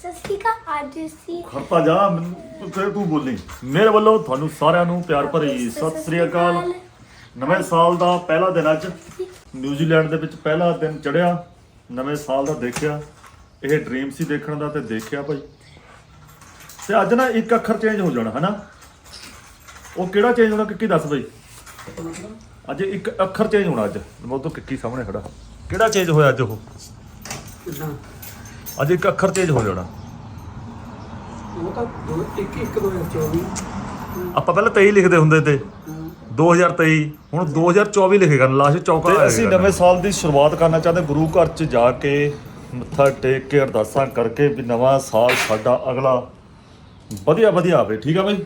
ਸਤਿ ਸ਼੍ਰੀ ਅਕਾਲ ਅੱਜ ਅਸੀਂ ਖੜਤਾ ਜਾ ਮੈਨੂੰ ਫਿਰ ਤੂੰ ਬੋਲੀ। ਮੇਰੇ ਵੱਲੋਂ ਤੁਹਾਨੂੰ ਸਾਰਿਆਂ ਨੂੰ ਪਿਆਰ ਭਰੀ ਸਤਿ ਸ੍ਰੀ ਅਕਾਲ। ਨਵੇਂ ਸਾਲ ਦਾ ਪਹਿਲਾ ਦਿਨ ਅੱਜ। ਨਿਊਜ਼ੀਲੈਂਡ ਦੇ ਵਿੱਚ ਪਹਿਲਾ ਦਿਨ ਚੜਿਆ ਨਵੇਂ ਸਾਲ ਦਾ ਦੇਖਿਆ। ਇਹ ਡ੍ਰੀਮ ਸੀ ਦੇਖਣ ਦਾ ਤੇ ਦੇਖਿਆ ਭਾਈ। ਤੇ ਅੱਜ ਨਾ ਇੱਕ ਅੱਖਰ ਚੇਂਜ ਹੋ ਜਾਣਾ ਹਨਾ? ਉਹ ਕਿਹੜਾ ਚੇਂਜ ਹੋਣਾ ਕਿੱਕੀ ਦੱਸ ਬਈ? ਅੱਜ ਇੱਕ ਅੱਖਰ ਚੇਂਜ ਹੋਣਾ ਅੱਜ। ਮੈਂ ਤੋਂ ਕਿੱਕੀ ਸਾਹਮਣੇ ਖੜਾ। ਕਿਹੜਾ ਚੇਂਜ ਹੋਇਆ ਅੱਜ ਉਹ? ਅੱਜ ਇੱਕ ਅੱਖਰ ਚੇਂਜ ਹੋ ਜਾਣਾ। ਉਹ ਤਾਂ ਦੋ ਇੱਕ ਇੱਕ ਦੋ ਹਜ਼ਾਰ ਚੌਵੀ। ਆਪਾਂ ਪਹਿਲਾਂ 23 ਲਿਖਦੇ ਹੁੰਦੇ ਤੇ। 2023 ਹੁਣ 2024 ਲਿਖੇਗਾ ਲਾਸਟ ਚੌਕਾ ਤੇ ਅਸੀਂ ਨਵੇਂ ਸਾਲ ਦੀ ਸ਼ੁਰੂਆਤ ਕਰਨਾ ਚਾਹੁੰਦੇ ਗੁਰੂ ਘਰ 'ਚ ਜਾ ਕੇ ਮੱਥਾ ਟੇਕ ਕੇ ਅਰਦਾਸਾਂ ਕਰਕੇ ਵੀ ਨਵਾਂ ਸਾਲ ਸਾਡਾ ਅਗਲਾ ਵਧੀਆ ਵਧੀਆ ਆਵੇ ਠੀਕ ਆ ਬਾਈ?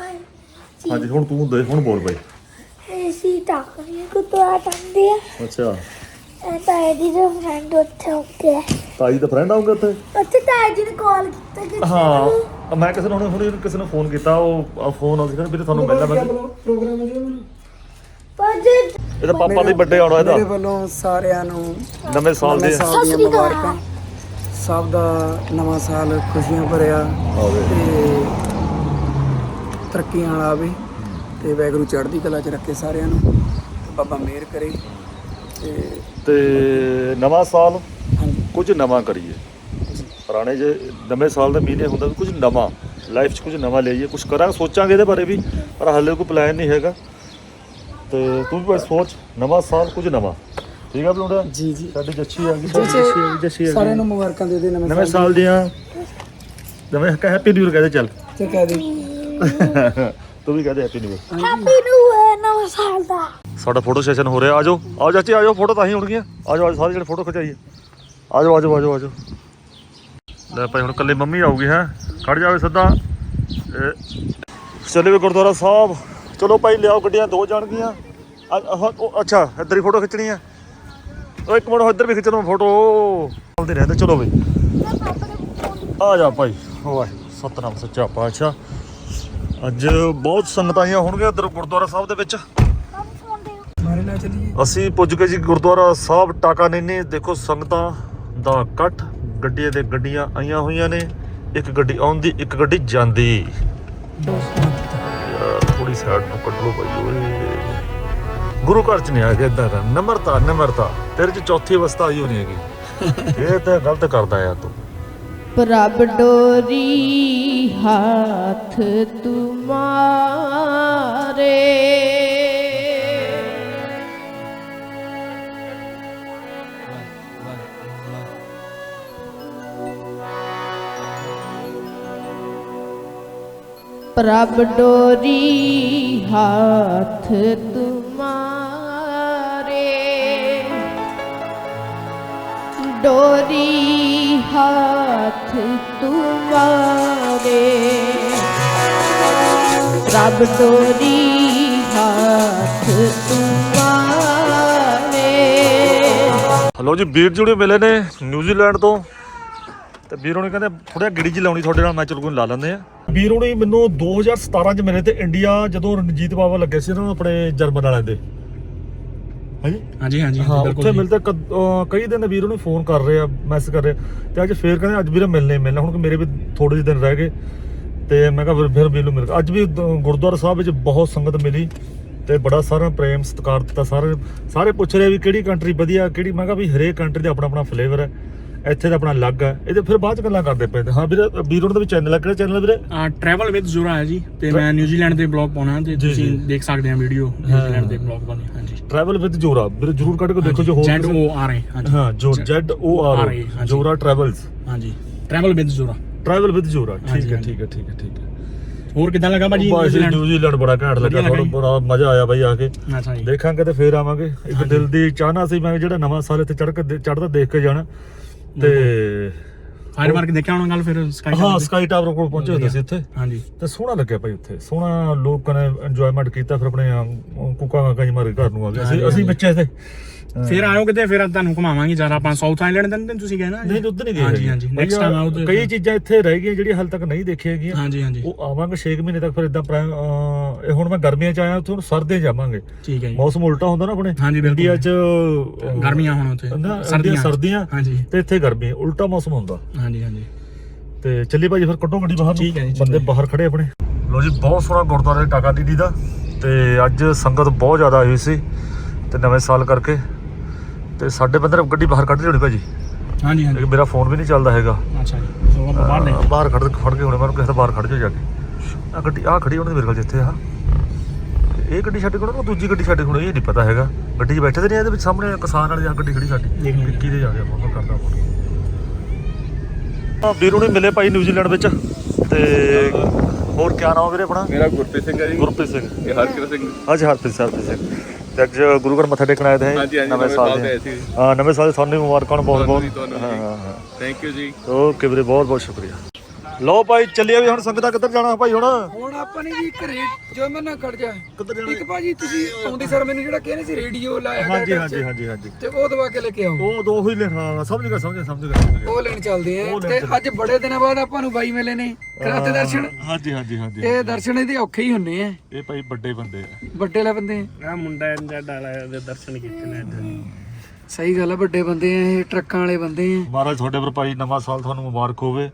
ਹਾਂਜੀ। ਹੁਣ ਤੂੰ ਦੇ ਹੁਣ ਬੋਲ ਬਾਈ। ਅਸੀਂ ਤਾਂ ਕਰੀਏ ਕੋ ਤੋਂ ਆ ਟੰਦੇ ਆ। ਅੱਛਾ। ਇਹ ਦਾ ਫਰੈਂਡ ਉੱਥੇ ਤਾਈ ਦਾ ਫਰੈਂਡ ਆਉਂਗਾ ਉੱਥੇ? ਉੱਥੇ ਤਾਂ ਜੀ ਨੇ ਕਾਲ ਕੀਤਾ ਕਿ ਹਾਂ ਮੈਂ ਕਿਸੇ ਨੂੰ ਹੁਣੇ ਹੁਣੇ ਕਿਸੇ ਨੂੰ ਫੋਨ ਕੀਤਾ ਉਹ ਫੋਨ ਆਉਂਦੀ ਕਹਿੰਦਾ ਵੀਰੇ ਤੁਹਾਨੂੰ ਮਿਲਣਾ ਮੈਂ ਪ੍ਰੋਗਰਾਮ ਹੈ ਜੀ ਮੈਨੂੰ ਪਰ ਜੇ ਇਹਦਾ ਪਾਪਾ ਦੇ ਵੱਡੇ ਆਉਣਾ ਮੇਰੇ ਇਹਦਾ ਵੱਲੋਂ ਸਾਰਿਆਂ ਨੂੰ ਨਵੇਂ ਸਾਲ ਦੇ ਸਤਿ ਸ੍ਰੀ ਅਕਾਲ। ਸਭ ਦਾ ਨਵਾਂ ਸਾਲ ਖੁਸ਼ੀਆਂ ਭਰਿਆ ਤੇ ਤਰੱਕੀਆਂ ਵਾਲਾ ਆਵੇ ਤੇ ਵੈਗਰੂ ਚੜ੍ਹਦੀ ਕਲਾ 'ਚ ਰੱਖੇ ਸਾਰਿਆਂ ਨੂੰ। ਬਾਬਾ ਮਿਹਰ ਕਰੇ ਤੇ ਤੇ ਨਵਾਂ ਸਾਲ ਹਾਂਜੀ। ਕੁਝ ਨਵਾਂ ਕਰੀਏ। ਪੁਰਾਣੇ ਜੇ ਨਵੇਂ ਸਾਲ ਦਾ ਮਹੀਨੇ ਹੁੰਦਾ ਵੀ ਕੁਝ ਨਵਾਂ ਲਾਈਫ 'ਚ ਕੁਝ ਨਵਾਂ ਲਈਏ। ਕੁਝ ਕਰਾਂਗੇ ਸੋਚਾਂਗੇ ਇਹਦੇ ਬਾਰੇ ਵੀ ਪਰ ਹਾਲੇ ਕੋਈ ਪਲਾਨ ਨਹੀਂ ਹੈਗਾ। ਤੇ ਤੂੰ ਵੀ ਬਸ ਸੋਚ ਨਵਾਂ ਸਾਲ ਕੁਝ ਨਵਾਂ। ਠੀਕ ਆ ਬਲੂੜਾ ਜੀ ਜੀ। ਸਾਡੀ ਜੱਛੀ ਆ ਗਈ। ਸਾਡੀ ਜੱਛੀ ਆ ਗਈ ਜੱਛੀ ਆ ਸਾਰਿਆਂ ਗਈ ਨੂੰ ਮੁਬਾਰਕਾਂ ਦੇ ਦੇ ਨਵੇਂ ਨਵੇਂ ਸਾਲ ਦੀਆਂ। ਨਵੇਂ ਹੈਪੀ ਨਿਊ ਇਅਰ ਕਹਦੇ ਚੱਲ। ਤੇ ਕਹਿ ਦੇ। ਤੂੰ ਵੀ ਕਹਦੇ happy new year happy new year ਨਵਾਂ ਸਾਲ ਦਾ। ਸਾਡਾ ਫੋਟੋ ਸੈਸ਼ਨ ਹੋ ਰਿਹਾ ਆਜੋ ਆਓ ਚਾਚੀ ਆਜੋ ਫੋਟੋ ਤਾਂ ਹੀ ਹੋਣਗੀਆਂ। ਆਜੋ ਆਜੋ ਸਾਰੇ ਜਿਹੜੇ ਫੋਟੋ ਖਿਚਾਈਏ। ਆਜੋ ਆਜੋ ਆਜੋ ਆਜੋ ਲੈ ਭਾਈ, ਹੁਣ ਕੱਲੇ ਮੰਮੀ ਆਊਗੀ, ਹੈ। ਖੜ ਜਾਵੇ ਸਿੱਧਾ। ਇਹ ਚੱਲੇ ਵੀ ਗੁਰਦੁਆਰਾ ਸਾਹਿਬ। ਚਲੋ ਭਾਈ, ਲਿਆਓ ਗੱਡੀਆਂ, ਦੋ ਜਾਣਗੀਆਂ। ਅੱਛਾ, ਇੱਧਰ ਹੀ ਫੋਟੋ ਖਿੱਚਣੀ ਆ। ਉਹ ਇੱਕ ਮਿੰਟ ਇੱਧਰ ਵੀ ਖਿੱਚ ਲਓ ਫੋਟੋ। ਚੱਲਦੇ ਰਹਿੰਦੇ, ਚਲੋ ਬਈ। ਆ ਜਾ ਭਾਈ ਵਾਹਿਗੁਰੂ ਸਤਨਾਮ, ਸੱਚਾ ਪਾਤਸ਼ਾਹ। ਅੱਜ ਬਹੁਤ ਸੰਗਤਾਂ ਆਈਆਂ ਹੋਣਗੀਆਂ ਇੱਧਰ ਗੁਰਦੁਆਰਾ ਸਾਹਿਬ ਦੇ ਵਿੱਚ। ਚੱਲੀਏ। ਅਸੀਂ ਪੁੱਜ ਗਏ ਜੀ ਗੁਰਦੁਆਰਾ ਸਾਹਿਬ ਟਾਕਾ ਨੇਨੇ ਦੇਖੋ ਸੰਗਤਾਂ ਦਾ ਇਕੱਠ ਗੱਡੀਆਂ ਤੇ ਗੱਡੀਆਂ ਆਈਆਂ ਹੋਈਆਂ ਨੇ ਇੱਕ ਗੱਡੀ ਆਉਂਦੀ ਇੱਕ ਗੱਡੀ ਜਾਂਦੀ। ਥੋੜੀ ਸਾਈਡ ਨੂੰ ਕੱਢ ਲਓ ਭਾਈ ਓਏ। ਗੁਰੂ ਘਰ ਚ ਨਹੀਂ ਆ ਗਿਆ ਇਦਾਂ ਦਾ। ਨਮਰਤਾ ਨਮਰਤਾ। ਤੇਰੇ ਚ ਚੌਥੀ ਅਵਸਥਾ ਆਈ ਹੋਣੀ ਹੈਗੀ। ਇਹ ਤਾਂ ਗਲਤ ਕਰਦਾ ਯਾਰ ਤੂੰ। ਪ੍ਰਭ ਡੋਰੀ ਹਾਥ ਤੁਮਾਰੇ। ਪ੍ਰਭ ਡੋਰੀ ਹੱਥ ਤੁਮਾਰੇ। ਡੋਰੀ ਹਾਥ ਤੁਮਾਰੇ। ਪ੍ਰਭ ਡੋਰੀ ਹਾਥ ਤੁਮਾਰੇ। ਹਲੋ ਜੀ, ਵੀਰ ਜੁੜੇ ਮਿਲੇ ਨੇ ਨਿਊਜ਼ੀਲੈਂਡ ਤੋਂ। ਤੇ ਵੀਰ ਹੋਣੀ ਕਹਿੰਦੇ ਥੋੜਾ ਗਿੜੀ ਜੀ ਲਾਉਣੀ ਤੁਹਾਡੇ ਨਾਲ ਮੈਂ ਚਲ ਕੋਈ ਲਾ ਲੈਂਦੇ ਆ। ਵੀਰ ਹੋਣੀ ਮੈਨੂੰ 2017 ਚ ਮਿਲੇ ਤੇ ਇੰਡੀਆ ਜਦੋਂ ਰਣਜੀਤ ਬਾਵਾ ਲੱਗੇ ਸੀ ਨਾ ਆਪਣੇ ਜਰਮਨ ਵਾਲਿਆਂ ਦੇ। ਹਾਂਜੀ? ਹਾਂਜੀ ਹਾਂਜੀ ਹਾਂ ਉੱਥੇ ਮਿਲਦੇ ਕਈ ਦਿਨ ਵੀਰ ਨੂੰ ਫੋਨ ਕਰ ਰਹੇ ਆ ਮੈਸੇਜ ਕਰ ਰਹੇ। ਤੇ ਅੱਜ ਫੇਰ ਕਹਿੰਦੇ ਅੱਜ ਵੀਰੇ ਮਿਲਨੇ ਮਿਲਣਾ। ਹੁਣ ਕਿ ਮੇਰੇ ਵੀ ਥੋੜੇ ਜਿਹੇ ਦਿਨ ਰਹਿ ਗਏ। ਤੇ ਮੈਂ ਕਿਹਾ ਫਿਰ ਫਿਰ ਵੀਰ ਨੂੰ ਮਿਲ ਅੱਜ ਵੀ ਗੁਰਦੁਆਰਾ ਸਾਹਿਬ ਵਿੱਚ ਬਹੁਤ ਸੰਗਤ ਮਿਲੀ। ਤੇ ਬੜਾ ਸਾਰਾ ਪ੍ਰੇਮ ਸਤਿਕਾਰ ਦਿੱਤਾ। ਸਾਰੇ ਸਾਰੇ ਪੁੱਛ ਰਹੇ ਵੀ ਕਿਹੜੀ ਕੰਟਰੀ ਵਧੀਆ ਕਿਹੜੀ ਮੈਂ ਕਿਹਾ ਵੀ ਹਰੇਕ ਕੰਟਰੀ ਦਾ ਆਪਣਾ ਆਪਣਾ ਫਲੇਵਰ ਹੈ। ਇੱਥੇ ਦਾ ਆਪਣਾ ਅਲੱਗ ਹੈ ਇਹਦੇ ਫਿਰ ਬਾਅਦ ਚ ਗੱਲਾਂ ਕਰਦੇ ਪਏ ਤੇ ਹਾਂ ਵੀਰੇ ਵੀਰ ਦਾ ਵੀ ਚੈਨਲ ਹੈ ਕਿਹੜਾ ਚੈਨਲ ਹੈ ਵੀਰੇ? ਟਰੈਵਲ ਵਿਦ ਜ਼ੋਰਾ ਹੈ ਜੀ। ਤੇ ਮੈਂ ਨਿਊਜ਼ੀਲੈਂਡ ਦੇ ਬਲੌਗ ਪਾਉਣਾ ਤੇ ਤੁਸੀਂ। ਦੇਖ ਸਕਦੇ ਆ ਵੀਡੀਓ ਨਿਊਜ਼ੀਲੈਂਡ ਦੇ ਬਲੌਗ ਬਣੇ। ਹਾਂਜੀ। ਟਰੈਵਲ ਵਿਦ ਜੋਰਾ ਵੀਰੇ ਜਰੂਰ ਕੱਢ ਕੇ ਦੇਖੋ ਜੋ ਹੋਰ ਜ਼ੈਡ ਓ ਆਰ ਏ ਹਾਂਜੀ। ਹਾਂ ਜੋ ਜ਼ੈਡ ਓ ਆਰ ਹਾਂਜੀ। ਜੋਰਾ ਟਰੈਵਲਸ ਹਾਂਜੀ। Travel with Zora travel with Jora ਠੀਕ ਹੈ। ਠੀਕ ਹੈ ਠੀਕ ਹੈ ਠੀਕ ਹੈ। ਹੋਰ ਕਿਦਾਂ ਲੱਗਾ ਭਾਜੀ ਨਿਊਜ਼ੀਲੈਂਡ ਨਿਊਜ਼ੀਲੈਂਡ ਬੜਾ ਘੈਂਟ ਲੱਗਾ। ਜੀ। ਬੜਾ ਮਜ਼ਾ ਆਇਆ ਬਾਈ ਆ ਕੇ। ਦੇਖਾਂਗੇ ਤੇ ਫੇਰ ਆਵਾਂਗੇ। ਇੱਕ ਦਿਲ ਦੀ ਚਾਹਨਾ ਸੀ ਮੈਂ ਜਿਹੜਾ ਨਵਾਂ ਸਾਲ ਇੱਥੇ ਚੜ ਕੇ ਚੜਦਾ ਦੇਖ ਕੇ ਜਾਣਾ। ਤੇ ਫਾਇਰ ਮਾਰਕ ਦੇਖਿਆ ਹੋਣਾ ਗੱਲ ਫਿਰ ਸਕਾਈ ਹਾਂ ਸਕਾਈ ਟਾਵਰ ਕੋਲ ਪਹੁੰਚੇ ਹੁੰਦੇ ਸੀ ਇੱਥੇ। ਹਾਂਜੀ। ਤੇ ਸੋਹਣਾ ਲੱਗਿਆ ਭਾਈ ਉੱਥੇ। ਸੋਹਣਾ ਲੋਕਾਂ ਨੇ ਇੰਜੋਇਮੈਂਟ ਕੀਤਾ ਫਿਰ ਆਪਣੇ ਕੁੱਕਾ ਕਾਕਾ ਜੀ ਮਾਰ ਘਰ ਨੂੰ ਆ ਗਏ। ਅਸੀਂ। ਬੱਚੇ ਤੇ ਫਿਰ ਆਇਓ ਕਿਤੇ ਫਿਰ ਤੁਹਾਨੂੰ ਘੁਮਾਵਾਂਗੇ ਜਰਾ ਆਪਾਂ ਸਾਊਥ ਆਈਲੈਂਡ ਦੇ ਦਿਨ ਤੁਸੀਂ ਗਏ ਨਾ ਨਹੀਂ ਉੱਧਰ ਨਹੀਂ ਗਏ ਹਾਂਜੀ। ਹਾਂਜੀ ਨੈਕਸਟ ਟਾਈਮ ਆਓ ਤੇ ਕਈ ਚੀਜ਼ਾਂ ਇੱਥੇ ਰਹਿ ਗਈਆਂ ਜਿਹੜੀਆਂ ਹਾਲੇ ਤੱਕ ਨਹੀਂ ਦੇਖੀਆਂ ਗਈਆਂ। ਹਾਂਜੀ ਹਾਂਜੀ। ਉਹ ਆਵਾਂਗੇ 6 ਮਹੀਨੇ ਤੱਕ ਫਿਰ ਇਦਾਂ ਇਹ ਹੁਣ ਮੈਂ ਗਰਮੀਆਂ ਚ ਆਇਆ ਉੱਥੇ ਹੁਣ ਸਰਦੀਆਂ ਜਾਵਾਂਗੇ। ਠੀਕ ਹੈ ਜੀ। ਮੌਸਮ ਉਲਟਾ ਹੁੰਦਾ ਨਾ ਆਪਣੇ। ਹਾਂਜੀ। ਇੰਡੀਆ ਚ ਗਰਮੀਆਂ ਹੁਣ ਉੱਥੇ। ਸਰਦੀਆਂ। ਸਰਦੀਆਂ ਹਾਂਜੀ। ਤੇ ਇੱਥੇ ਗਰਮੀ ਉਲਟਾ ਮੌਸਮ ਹੁੰਦਾ। ਹਾਂਜੀ ਹਾਂਜੀ। ਤੇ ਚੱਲੀ ਭਾਜੀ ਫਿਰ ਕੱਢੋ ਗੱਡੀ ਬਾਹਰ ਠੀਕ ਹੈ ਜੀ, ਬੰਦੇ ਬਾਹਰ ਖੜੇ ਆਪਣੇ। ਲੋ ਜੀ ਬਹੁਤ ਸੋਹਣਾ ਗੁਰਦੁਆਰਾ ਟਾਕਾ ਦੀਦੀ ਦਾ। ਤੇ ਅੱਜ ਸੰਗਤ ਬਹੁਤ ਜ਼ਿਆਦਾ ਆਈ ਸੀ ਤੇ ਨਵੇਂ ਸਾਲ ਕਰਕੇ। ਤੇ ਸਾਡੇ ਬੰਦੇ ਨੇ ਗੱਡੀ ਬਾਹਰ ਕੱਢ ਲਈ ਹੋਣੀ ਭਾਜੀ। ਹਾਂਜੀ ਹਾਂਜੀ। ਮੇਰਾ ਫੋਨ ਵੀ ਨਹੀਂ ਚੱਲਦਾ ਹੈਗਾ। ਅੱਛਾ ਜੀ ਸੋ ਆਪਾਂ ਬਾਹਰ ਨੇ ਅਹ ਬਾਹਰ ਖੜ ਖੜ ਕੇ ਹੁਣੇ ਮੈਨੂੰ ਕਿਸੇ ਦਾ ਬਾਹਰ ਖੜ ਜਾ ਕੇ। ਆ ਗੱਡੀ ਆ ਖੜੀ ਉਹਨਾਂ ਦੀ ਮੇਰੇ ਕੋਲ ਜਿੱਥੇ ਆ। ਇਹ ਗੱਡੀ ਛੱਡ ਉਹ ਦੂਜੀ ਗੱਡੀ ਛੱਡ ਕੋਲ ਇਹ ਨਹੀਂ ਪਤਾ ਹੈਗਾ। ਗੱਡੀ 'ਚ ਬੈਠੇ ਤੇ ਨਹੀਂ ਇਹਦੇ ਵਿੱਚ ਸਾਹਮਣੇ ਕਿਸਾਨ ਵਾਲੀ ਆ ਗੱਡੀ ਖੜੀ ਸਾਡੀ। ਦੇਖ ਲੈਂਦੇ। ਕਿਹਦੇ ਜਾ ਰਿਹਾ ਆਪਾਂ ਕਰਦਾ ਫੋਨ ਆ ਵੀਰੋਂ ਨੇ ਮਿਲੇ ਭਾਈ ਨਿਊਜ਼ੀਲੈਂਡ ਵਿੱਚ। ਤੇ ਹੋਰ ਕਿਆ ਨਾਮ ਵੀਰੇ ਆਪਣਾ? ਮੇਰਾ ਗੁਰਪ੍ਰੀਤ ਸਿੰਘ ਹੈ ਜੀ। ਗੁਰਪ੍ਰੀਤ ਸਿੰਘ। ਇਹ ਹਰਕਿਰਤ ਸਿੰਘ। ਅੱਜ ਹਰਪ੍ਰੀਤ ਸਾਹਿਬ ਸਿੰਘ। ਤੇ ਅੱਜ ਗੁਰੂ ਘਰ ਮੱਥਾ ਟੇਕਣ ਆਏ ਤੇ ਹਾਂਜੀ, ਨਵੇਂ ਸਾਲ ਆਏ ਸੀ। ਹਾਂ ਨਵੇਂ ਸਾਲ ਦੇ ਤੁਹਾਨੂੰ ਵੀ ਮੁਬਾਰਕਾਂ ਹੋਣ ਬਹੁਤ ਤੁਹਾਨੂੰ ਵੀ, ਬਹੁਤ। ਤੁਹਾਨੂੰ ਵੀ। ਹਾਂ ਥੈਂਕ ਯੂ ਜੀ। ਓਕੇ ਵੀਰੇ ਬਹੁਤ ਬਹੁਤ ਸ਼ੁਕਰੀਆ। ਲਓ ਭਾਈ ਚੱਲਿਆ ਵੀ ਹੁਣ ਸੰਗਤਾਂ ਕਿੱਧਰ ਜਾਣਾ ਭਾਈ ਹੁਣ? ਹੁਣ ਆਪਾਂ ਨੇ ਜੀ ਘਰੇ ਜੋ ਮੈਂ ਨਾ ਖੜ ਜਾ। ਕਿੱਧਰ ਜਾਣਾ? ਇੱਕ ਭਾਜੀ ਤੁਸੀਂ ਆਉਂਦੀ ਸਰ ਮੈਨੂੰ ਜਿਹੜਾ ਕਹਿੰਦੇ ਸੀ ਰੇਡੀਓ ਲਾਇਆ ਹਾਂਜੀ ਹਾਂਜੀ ਹਾਂਜੀ ਹਾਂਜੀ। ਤੇ ਉਹ ਦਵਾ ਕੇ ਲੈ ਕੇ ਆਓ। ਉਹ ਦੋ ਹੀ ਲੈ ਹਾਂ ਸਮਝ ਗਿਆ ਸਮਝ ਗਿਆ ਸਮਝ ਗਿਆ ਸਮਝ ਗਿਆ। ਉਹ ਲੈਣ ਚੱਲਦੇ ਆ। ਤੇ। ਅੱਜ ਬੜੇ ਦਿਨਾਂ ਬਾਅਦ ਆਪਾਂ ਨੂੰ ਬਾਈ ਮਿਲੇ ਨੇ। ਕਰਾਤੇ ਦਰਸ਼ਨ? ਹਾਂਜੀ ਹਾਂਜੀ ਹਾਂਜੀ। ਇਹ ਦਰਸ਼ਨ ਇਹਦੇ ਔਖੇ ਹੀ ਹੁੰਨੇ ਆ। ਇਹ ਭਾਈ ਵੱਡੇ ਬੰਦੇ ਆ। ਵੱਡੇ ਲੈ ਬੰਦੇ ਆ। ਆ ਮੁੰਡਾ ਇੰਜਾ ਡਾਲਾ ਦੇ ਦਰਸ਼ਨ ਕੀਤੇ ਨੇ ਅੱਜ। ਸਹੀ ਗੱਲ ਆ ਵੱਡੇ ਬੰਦੇ ਆ ਇਹ ਟਰੱਕਾਂ ਵਾਲੇ ਬੰਦੇ ਆ। ਮਹਾਰਾਜ ਤੁਹਾਡੇ ਪਰ ਭਾਈ ਨਵਾਂ ਸਾਲ ਤੁਹਾਨੂੰ ਮੁਬਾਰਕ ਹੋਵੇ।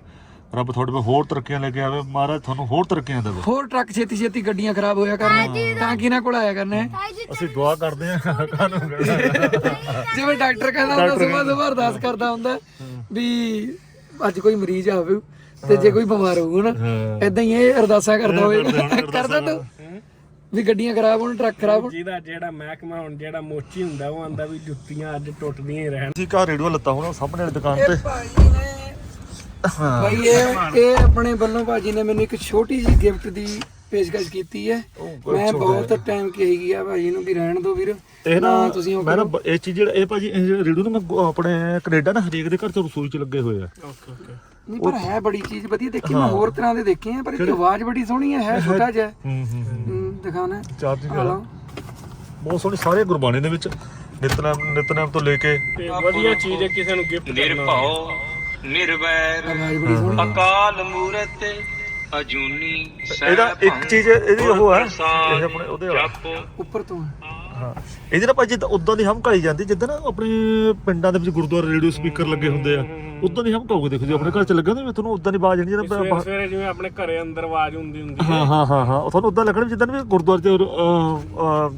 ਰੱਬ ਤੁਹਾਡੇ ਪਰ ਹੋਰ ਤਰੱਕੀਆਂ ਲੈ ਕੇ ਆਵੇ ਮਹਾਰਾਜ ਤੁਹਾਨੂੰ ਹੋਰ ਤਰੱਕੀਆਂ ਦੇਵੇ। ਹੋਰ ਟਰੱਕ ਛੇਤੀ ਛੇਤੀ ਗੱਡੀਆਂ ਖਰਾਬ ਹੋਇਆ ਕਰਨ ਤਾਂ ਕਿਹਨਾਂ ਕੋਲ ਆਇਆ ਕਰਨਾ? ਅਸੀਂ ਦੁਆ ਕਰਦੇ ਹਾਂ ਕਾਨੂੰ ਜਿਵੇਂ ਡਾਕਟਰ ਕਹਿੰਦਾ ਹੁੰਦਾ ਸੁਬਾਹ ਸੁਬਾਹ ਅਰਦਾਸ ਕਰਦਾ ਹੁੰਦਾ ਵੀ ਅੱਜ ਕੋਈ ਮਰੀਜ਼ ਆਵੇ ਤੇ ਜੇ ਕੋਈ ਬਿਮਾਰ ਹੋਊ ਨਾ ਇਦਾਂ ਹੀ ਇਹ ਅਰਦਾਸਾਂ ਕਰਦਾ ਹੋਵੇ। ਕਰਦਾ ਤੂੰ ਵੀ ਗੱਡੀਆਂ ਖਰਾਬ ਹੋਣ ਟਰੱਕ ਖਰਾਬ ਹੋਣ। ਜਿਹਦਾ ਜਿਹੜਾ ਮਹਿਕਮਾ ਹੁਣ ਜਿਹੜਾ ਮੋਚੀ ਹੁੰਦਾ ਉਹ ਆਂਦਾ ਵੀ ਜੁੱਤੀਆਂ ਅੱਜ ਟੁੱਟਦੀਆਂ ਹੀ ਰਹਿਣ। ਅਸੀਂ ਘਰ ਰੇਡੀਓ ਲੱਤਾ ਹੁਣ ਸਾਹਮਣੇ ਵਾਲੀ ਦੁਕਾਨ ਤੇ। ਭਾਈ ਨੇ ਭਾਈ ਇਹ ਇਹ ਆਪਣੇ ਵੱਲੋਂ ਭਾਜੀ ਨੇ ਮੈਨੂੰ ਇੱਕ ਛੋਟੀ ਜੀ ਗਿਫਟ ਦੀ ਪੇਸ਼ਕਸ਼ ਕੀਤੀ ਹੈ। ਮੈਂ ਬਹੁਤ ਟਾਈਮ ਕਹੀ ਗਿਆ ਭਾਜੀ ਨੂੰ ਵੀ ਰਹਿਣ ਦਿਓ ਵੀਰ। ਇਹ ਨਾ ਤੁਸੀਂ ਉਹ ਮੈਂ ਨਾ ਇਹ ਚੀਜ਼ ਜਿਹੜਾ ਇਹ ਭਾਜੀ ਇਹ ਰੇਡੀਓ ਨਾ ਆਪਣੇ ਕੈਨੇਡਾ ਨਾ ਹਰੇਕ ਦੇ ਘਰ ਚ ਰਸੋਈ ਚ ਲੱਗੇ ਹੋਏ ਆ। ਨਹੀਂ ਪਰ ਹੈ ਬੜੀ ਚੀਜ਼ ਵਧੀਆ ਦੇਖੀ ਮੈਂ ਹੋਰ ਤਰ੍ਹਾਂ ਦੇ ਦੇਖੇ ਆ ਪਰ ਇਹਦੀ ਆਵਾਜ਼ ਬੜੀ ਸੋਹਣੀ ਹੈ ਹੈ ਛੋਟਾ ਜਿਹਾ। ਹੂੰ ਹੂੰ ਦਿਖਾਉਣਾ। ਚਾਰਜਿੰਗ ਆ ਵਾਲਾ ਬਹੁਤ ਸੋਹਣੀ ਸਾਰੇ ਗੁਰਬਾਣੀ ਦੇ ਵਿੱਚ ਨਿਤਨੇਮ ਨਿਤਨੇਮ ਤੋਂ ਲੈ ਕੇ ਵਧੀਆ ਚੀਜ਼ ਹੈ ਕਿਸੇ ਨੂੰ ਗਿਫਟ ਕਰਨਾ। ਨਿਰਵੈਰ। ਅਕਾਲ ਮੂਰਤ ਅਜੂਨੀ ਇਹਦਾ ਇੱਕ ਚੀਜ਼ ਇਹਦੀ ਉਹ ਹੈ ਇਹ ਆਪਣੇ ਉਹਦੇ ਵਾਲਾ। ਉੱਪਰ ਤੋਂ ਹਾਂ। ਇਹਦੇ ਨਾਲ ਭਾਈ ਜਿੱਦਾਂ ਉਦਾਂ ਦੀ ਹਮਕਾਈ ਜਾਂਦੀ ਜਿੱਦਾਂ ਨਾ ਆਪਣੇ ਪਿੰਡਾਂ ਦੇ ਵਿੱਚ ਗੁਰਦੁਆਰਾ ਰੇਡੀਓ ਸਪੀਕਰ ਲੱਗੇ ਹੁੰਦੇ ਆ ਉਦਾਂ ਦੀ ਹਮਕਾਓਗੇ ਦੇਖੋ ਜੀ ਆਪਣੇ ਘਰ ਚ ਲੱਗਾ ਨਾ ਤੁਹਾਨੂੰ ਉਦਾਂ ਦੀ ਆਵਾਜ਼ ਆਣੀ ਜਿਹੜਾ ਸਵੇਰੇ ਜਿਵੇਂ ਆਪਣੇ ਘਰੇ ਅੰਦਰ ਆਵਾਜ਼ ਹੁੰਦੀ ਹੁੰਦੀ ਹਾਂ ਹਾਂ। ਹਾਂ ਤੁਹਾਨੂੰ ਉਦਾਂ ਲੱਗਣਾ ਜਿੱਦਾਂ ਵੀ ਗੁਰਦੁਆਰੇ ਅਹ,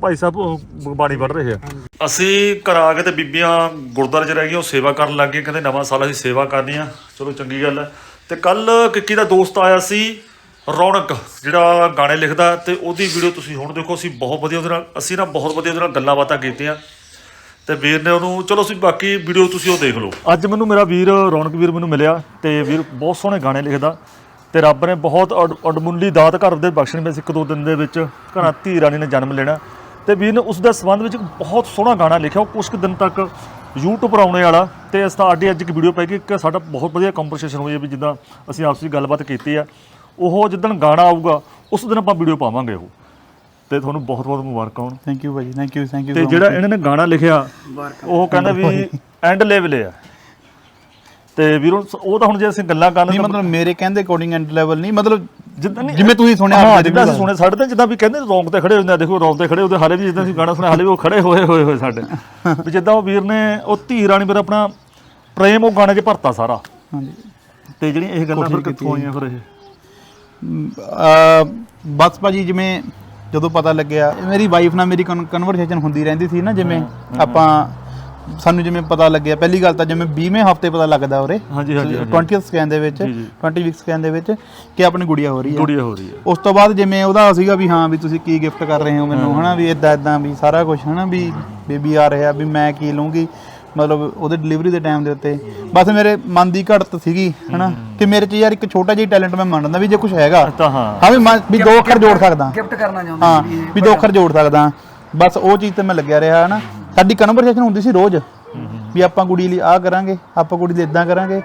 ਭਾਈ ਸਾਹਿਬ ਬਾਣੀ ਪੜ੍ਹ ਰਹੇ ਆ। ਅਸੀਂ ਘਰ ਆ ਕੇ ਤੇ ਬੀਬੀਆਂ ਗੁਰਦੁਆਰੇ ਚ ਰਹਿ ਗਈਆਂ ਉਹ ਸੇਵਾ ਕਰਨ ਲੱਗ ਗਏ ਕਹਿੰਦੇ ਨਵਾਂ ਸਾਲ ਅਸੀਂ ਸੇਵਾ ਕਰਨੀ ਆ। ਚਲੋ ਚੰਗੀ ਗੱਲ ਹੈ ਤੇ ਕੱਲ ਕਿੱਕੀ ਦਾ ਦੋਸਤ ਆਇਆ ਸੀ ਰੌਣਕ ਜਿਹੜਾ ਗਾਣੇ ਲਿਖਦਾ ਤੇ ਉਹਦੀ ਵੀਡੀਓ ਤੁਸੀਂ ਹੁਣ ਦੇਖੋ ਅਸੀਂ ਬਹੁਤ ਵਧੀਆ ਉਹਦੇ ਨਾਲ ਅਸੀਂ ਨਾ ਬਹੁਤ ਵਧੀਆ ਉਹਦੇ ਨਾਲ ਗੱਲਾਂ ਬਾਤਾਂ ਕੀਤੀਆਂ। ਤੇ ਵੀਰ ਨੇ ਉਹਨੂੰ ਚਲੋ ਅਸੀਂ ਬਾਕੀ ਵੀਡੀਓ ਤੁਸੀਂ ਉਹ ਦੇਖ ਲਓ। ਅੱਜ ਮੈਨੂੰ ਮੇਰਾ ਵੀਰ ਰੌਣਕ ਵੀਰ ਮੈਨੂੰ ਮਿਲਿਆ ਤੇ ਵੀਰ ਬਹੁਤ ਸੋਹਣੇ ਗਾਣੇ ਲਿਖਦਾ। ਤੇ ਰੱਬ ਨੇ ਬਹੁਤ ਅਡ- ਅਡਮੁੱਲੀ ਦਾਤ ਘਰ ਦੇ ਬਖਸ਼ਣ ਵਿੱਚ ਇੱਕ ਦੋ ਦਿਨ ਦੇ ਵਿੱਚ ਘਰਾਂ ਧੀ ਰਾਣੀ ਨੇ ਜਨਮ ਲੈਣਾ। ਤੇ ਵੀਰ ਨੇ ਉਸ ਦਾ ਸੰਬੰਧ ਵਿੱਚ ਇੱਕ ਬਹੁਤ ਸੋਹਣਾ ਗਾਣਾ ਲਿਖਿਆ। ਉਹ ਕੁਝ ਦਿਨ ਤੱਕ YouTube ਪਰ ਆਉਣੇ ਵਾਲਾ। ਤੇ ਇਸ ਦਾ ਅੱਜ ਇੱਕ ਵੀਡੀਓ ਪੈ ਗਈ। ਕਿ ਸਾਡਾ ਬਹੁਤ ਵਧੀਆ ਕੰਵਰਸੇਸ਼ਨ ਹੋਈ ਹੈ ਵੀ ਜਿੱਦਾਂ ਅਸੀਂ ਆਪਸ ਵਿੱਚ ਗੱਲਬਾਤ ਕੀਤੀ ਆ। ਉਹ ਜਿੱਦਣ ਗਾਣਾ ਆਊਗਾ ਉਸ ਦਿਨ ਆਪਾਂ ਵੀਡੀਓ ਪਾਵਾਂਗੇ ਉਹ। ਤੇ ਤੁਹਾਨੂੰ ਬਹੁਤ ਬਹੁਤ ਮੁਬਾਰਕਾਂ ਹੋਣ। ਥੈਂਕ ਯੂ ਭਾਜੀ ਥੈਂਕ ਯੂ ਥੈਂਕ ਯੂ ਤੇ ਜਿਹੜਾ ਇਹਨਾਂ ਨੇ ਗਾਣਾ ਲਿਖਿਆ ਉਹ ਕਹਿੰਦਾ ਵੀ ਐਂਡ ਲੈਵਲ ਆ। ਤੇ ਵੀਰੋ ਉਹ ਤਾਂ ਹੁਣ ਜੇ ਅਸੀਂ ਗੱਲਾਂ ਕਰਨ ਨਹੀਂ ਮਤਲਬ ਮੇਰੇ ਕਹਿੰਦੇ ਅਕੋਰਡਿੰਗ ਐਂਡ ਲੈਵਲ ਨਹੀਂ ਮਤਲਬ ਜਿੱਦਾਂ ਨਹੀਂ- ਜਿਵੇਂ ਤੁਸੀਂ ਸੁਣਿਆ ਹਾਂ ਜਿੱਦਾਂ ਅਸੀਂ ਸੁਣਿਆ ਸਾਡੇ ਤੇ ਜਿੱਦਾਂ ਵੀ ਕਹਿੰਦੇ ਰੌਂਗ ਤੇ ਖੜੇ ਹੁੰਦੇ ਆ ਦੇਖੋ ਰੌਂਗ ਤੇ ਖੜੇ ਹੁੰਦੇ ਹਾਲੇ ਵੀ ਜਿੱਦਾਂ ਅਸੀਂ ਗਾਣਾ ਸੁਣਿਆ ਹਾਲੇ ਵੀ ਉਹ ਖੜੇ ਹੋਏ ਹੋਏ ਹੋਏ ਸਾਡੇ। ਵੀ ਜਿੱਦਾਂ ਉਹ ਵੀਰ ਨੇ ਉਹ ਧੀ ਰਾਣੀ ਮੇਰਾ ਆਪਣਾ ਪ੍ਰੇਮ ਉਹ ਗਾਣੇ 'ਚ ਭਰਤਾ ਸਾਰਾ। ਹਾਂਜੀ। ਤੇ ਜਿਹੜੀਆਂ ਇਹ ਗੱਲਾਂ ਫਿਰ ਕਿੱਥੋਂ ਆਈਆਂ ਫਿਰ ਇਹ? ਬਸ ਭਾਜੀ ਜਿਵੇਂ ਜਦੋਂ ਪਤਾ ਲੱਗਿਆ ਮੇਰੀ ਵਾਈਫ ਨਾਲ ਮੇਰੀ ਕਨਵਰਸੇਸ਼ਨ ਹੁੰਦੀ ਰਹਿੰਦੀ ਸੀ ਨਾ ਜਿਵੇਂ ਆਪਾਂ ਸਾਨੂੰ ਜਿਵੇਂ ਪਤਾ ਲੱਗਿਆ ਪਹਿਲੀ ਗੱਲ ਤਾਂ ਜਿਵੇਂ 20ਵੇਂ ਹਫ਼ਤੇ ਪਤਾ ਲੱਗਦਾ ਉਰੇ ਹਾਂਜੀ ਹਾਂਜੀ ਹਾਂਜੀ। 20th ਸਕੈਨ ਦੇ ਵਿੱਚ ਜੀ, ਜੀ। 20 ਵੀਕ ਸਕੈਨ ਦੇ ਵਿੱਚ ਕਿ ਆਪਣੀ ਗੁੜੀਆ ਹੋ ਰਹੀ ਹੈ। ਗੁੜੀਆ ਹੋ ਰਹੀ ਹੈ। ਉਸ ਤੋਂ ਬਾਅਦ ਜਿਵੇਂ ਉਹਦਾ ਸੀਗਾ ਵੀ ਹਾਂ ਵੀ ਤੁਸੀਂ ਕੀ ਗਿਫਟ ਕਰ ਰਹੇ ਹੋ ਮੈਨੂੰ ਹਨਾ ਵੀ ਇਦਾਂ ਇਦਾਂ ਵੀ ਸਾਰਾ ਕੁਝ ਹਨਾ ਵੀ ਬੇਬੀ ਆ ਰਿਹਾ ਵੀ ਮੈਂ ਕੀ ਲਵਾਂਗੀ ਮਤਲਬ ਉਹਦੇ ਡਿਲੀਵਰੀ ਦੇ ਟਾਈਮ ਦੇ ਉੱਤੇ। ਬਸ ਮੇਰੇ ਮਨ ਦੀ ਘੜਤ ਸੀਗੀ ਹਨਾ। ਕਿ ਮੇਰੇ 'ਚ ਯਾਰ ਇੱਕ ਛੋਟਾ ਜਿਹਾ ਟੈਲੈਂਟ ਮੈਂ ਮੰਨਦਾ ਵੀ ਜੇ ਕੁਝ ਹੈਗਾ ਤਾਂ ਹਾਂ। ਹਾਂ ਵੀ ਮੈਂ ਵੀ ਦੋ ਅੱਖਰ ਜੋੜ ਸਕਦਾ। ਗਿਫਟ ਕਰਨਾ ਚਾਹੁੰਦਾ ਹਾਂ ਵੀ ਦੋ ਅੱਖਰ ਜੋੜ ਸਕਦਾ। ਬਸ ਉਹ ਚੀਜ਼ ਤੇ ਮੈਂ ਲੱਗਿਆ ਰਿਹਾ ਹਨਾ। ਸਾਡੀ ਕਨਵਰਸੇਸ਼ਨ ਹੁੰਦੀ ਸੀ ਰੋਜ਼ ਵੀ ਆਪਾਂ ਕੁੜੀ ਲਈ ਆਹ ਕਰਾਂਗੇ ਆਪਾਂ ਕੁੜੀ ਲਈ ਇਦਾਂ ਕਰਾਂਗੇ।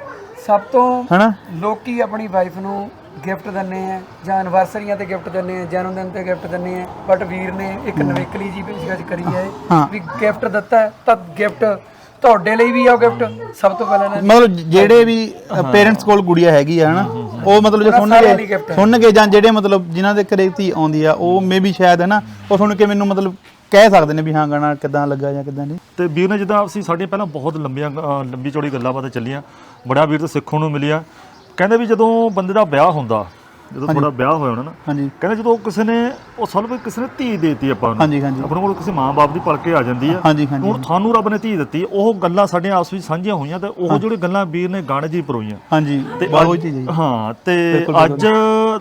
ਸਭ ਤੋਂ ਹਨਾ? ਲੋਕੀ ਆਪਣੀ ਵਾਈਫ ਨੂੰ ਗਿਫਟ ਦਿੰਨੇ ਆ ਜਾਂ ਐਨਵਰਸਰੀਆਂ ਤੇ ਗਿਫਟ ਦਿੰਨੇ ਆ ਜਨਮ ਦਿਨ ਤੇ ਗਿਫਟ ਦਿੰਨੇ ਆ ਬਟ ਵੀਰ ਨੇ ਇੱਕ ਨਵੇਕਲੀ ਜੀ ਪੇਸ਼ਕਸ਼ ਕਰੀ ਹੈ। ਵੀ ਗਿਫਟ ਦਿੱਤਾ ਤਾਂ ਗਿਫਟ ਤੁਹਾਡੇ ਲਈ ਵੀ ਆ ਗਿਫਟ ਸਭ ਤੋਂ ਪਹਿਲਾਂ ਮਤਲਬ ਜਿਹੜੇ ਵੀ ਪੇਰੈਂਟਸ ਕੋਲ ਗੁੜੀਆ ਹੈਗੀ ਆ ਹਨਾ? ਉਹ ਮਤਲਬ ਜੇ ਸੁਣਨਗੇ। ਸੁਣਨਗੇ ਜਾਂ ਜਿਹੜੇ ਮਤਲਬ ਜਿਨ੍ਹਾਂ ਦੇ ਘਰੇ ਧੀ ਆਉਂਦੀ ਆ ਉਹ ਮੇਬੀ ਸ਼ਾਇਦ ਹੈ ਨਾ ਉਹ ਸੁਣ ਕੇ ਮੈਨੂੰ ਮਤਲਬ ਕਹਿ ਸਕਦੇ ਨੇ ਵੀ ਹਾਂ ਗਾਣਾ ਕਿਦਾਂ ਲੱਗਾ ਜਾਂ ਕਿਦਾਂ ਨਹੀਂ? ਤੇ ਵੀਰ ਨੇ ਜਿੱਦਾਂ ਅਸੀਂ ਸਾਡੀਆਂ ਪਹਿਲਾਂ ਬਹੁਤ ਲੰਬੀਆਂ ਲੰਬੀ ਚੌੜੀ ਗੱਲਾਂ ਬਾਤਾਂ ਚੱਲੀਆਂ। ਬੜਾ ਵੀਰ ਤੋਂ ਸਿੱਖਣ ਨੂੰ ਮਿਲਿਆ। ਕਹਿੰਦੇ ਵੀ ਜਦੋਂ ਬੰਦੇ ਦਾ ਵਿਆਹ ਹੁੰਦਾ ਜਦੋਂ ਤੁਹਾਡਾ ਵਿਆਹ ਹੋਇਆ ਹੋਣਾ ਨਾ ਹਾਂਜੀ। ਕਹਿੰਦੇ ਜਦੋਂ ਕਿਸੇ ਨੇ ਉਹ ਸਾਨੂੰ ਵੀ ਕਿਸੇ ਨੇ ਧੀ ਦੇਤੀ ਆਪਾਂ ਨੂੰ। ਹਾਂਜੀ ਹਾਂਜੀ। ਆਪਣੇ ਕੋਲ ਕਿਸੇ ਮਾਂ-ਬਾਪ ਦੀ ਪਲ ਕੇ ਆ ਜਾਂਦੀ ਆ। ਹਾਂਜੀ ਹਾਂਜੀ। ਹੁਣ ਤੁਹਾਨੂੰ ਰੱਬ ਨੇ ਧੀ ਦਿੱਤੀ ਉਹ ਗੱਲਾਂ ਸਾਡੇ ਆਪਸ ਵਿੱਚ ਸਾਂਝੀਆਂ ਹੋਈਆਂ ਤੇ ਉਹ ਜਿਹੜੇ ਗੱਲਾਂ ਵੀਰ ਨੇ ਗਾਣੇ ਜੀ ਪਰੋਈਆਂ। ਹਾਂਜੀ ਤੇ ਬਹੁਤ ਚੀਜ਼ ਹੈ ਜੀ। ਹਾਂ ਤੇ ਬਿਲਕੁਲ, ਅੱਜ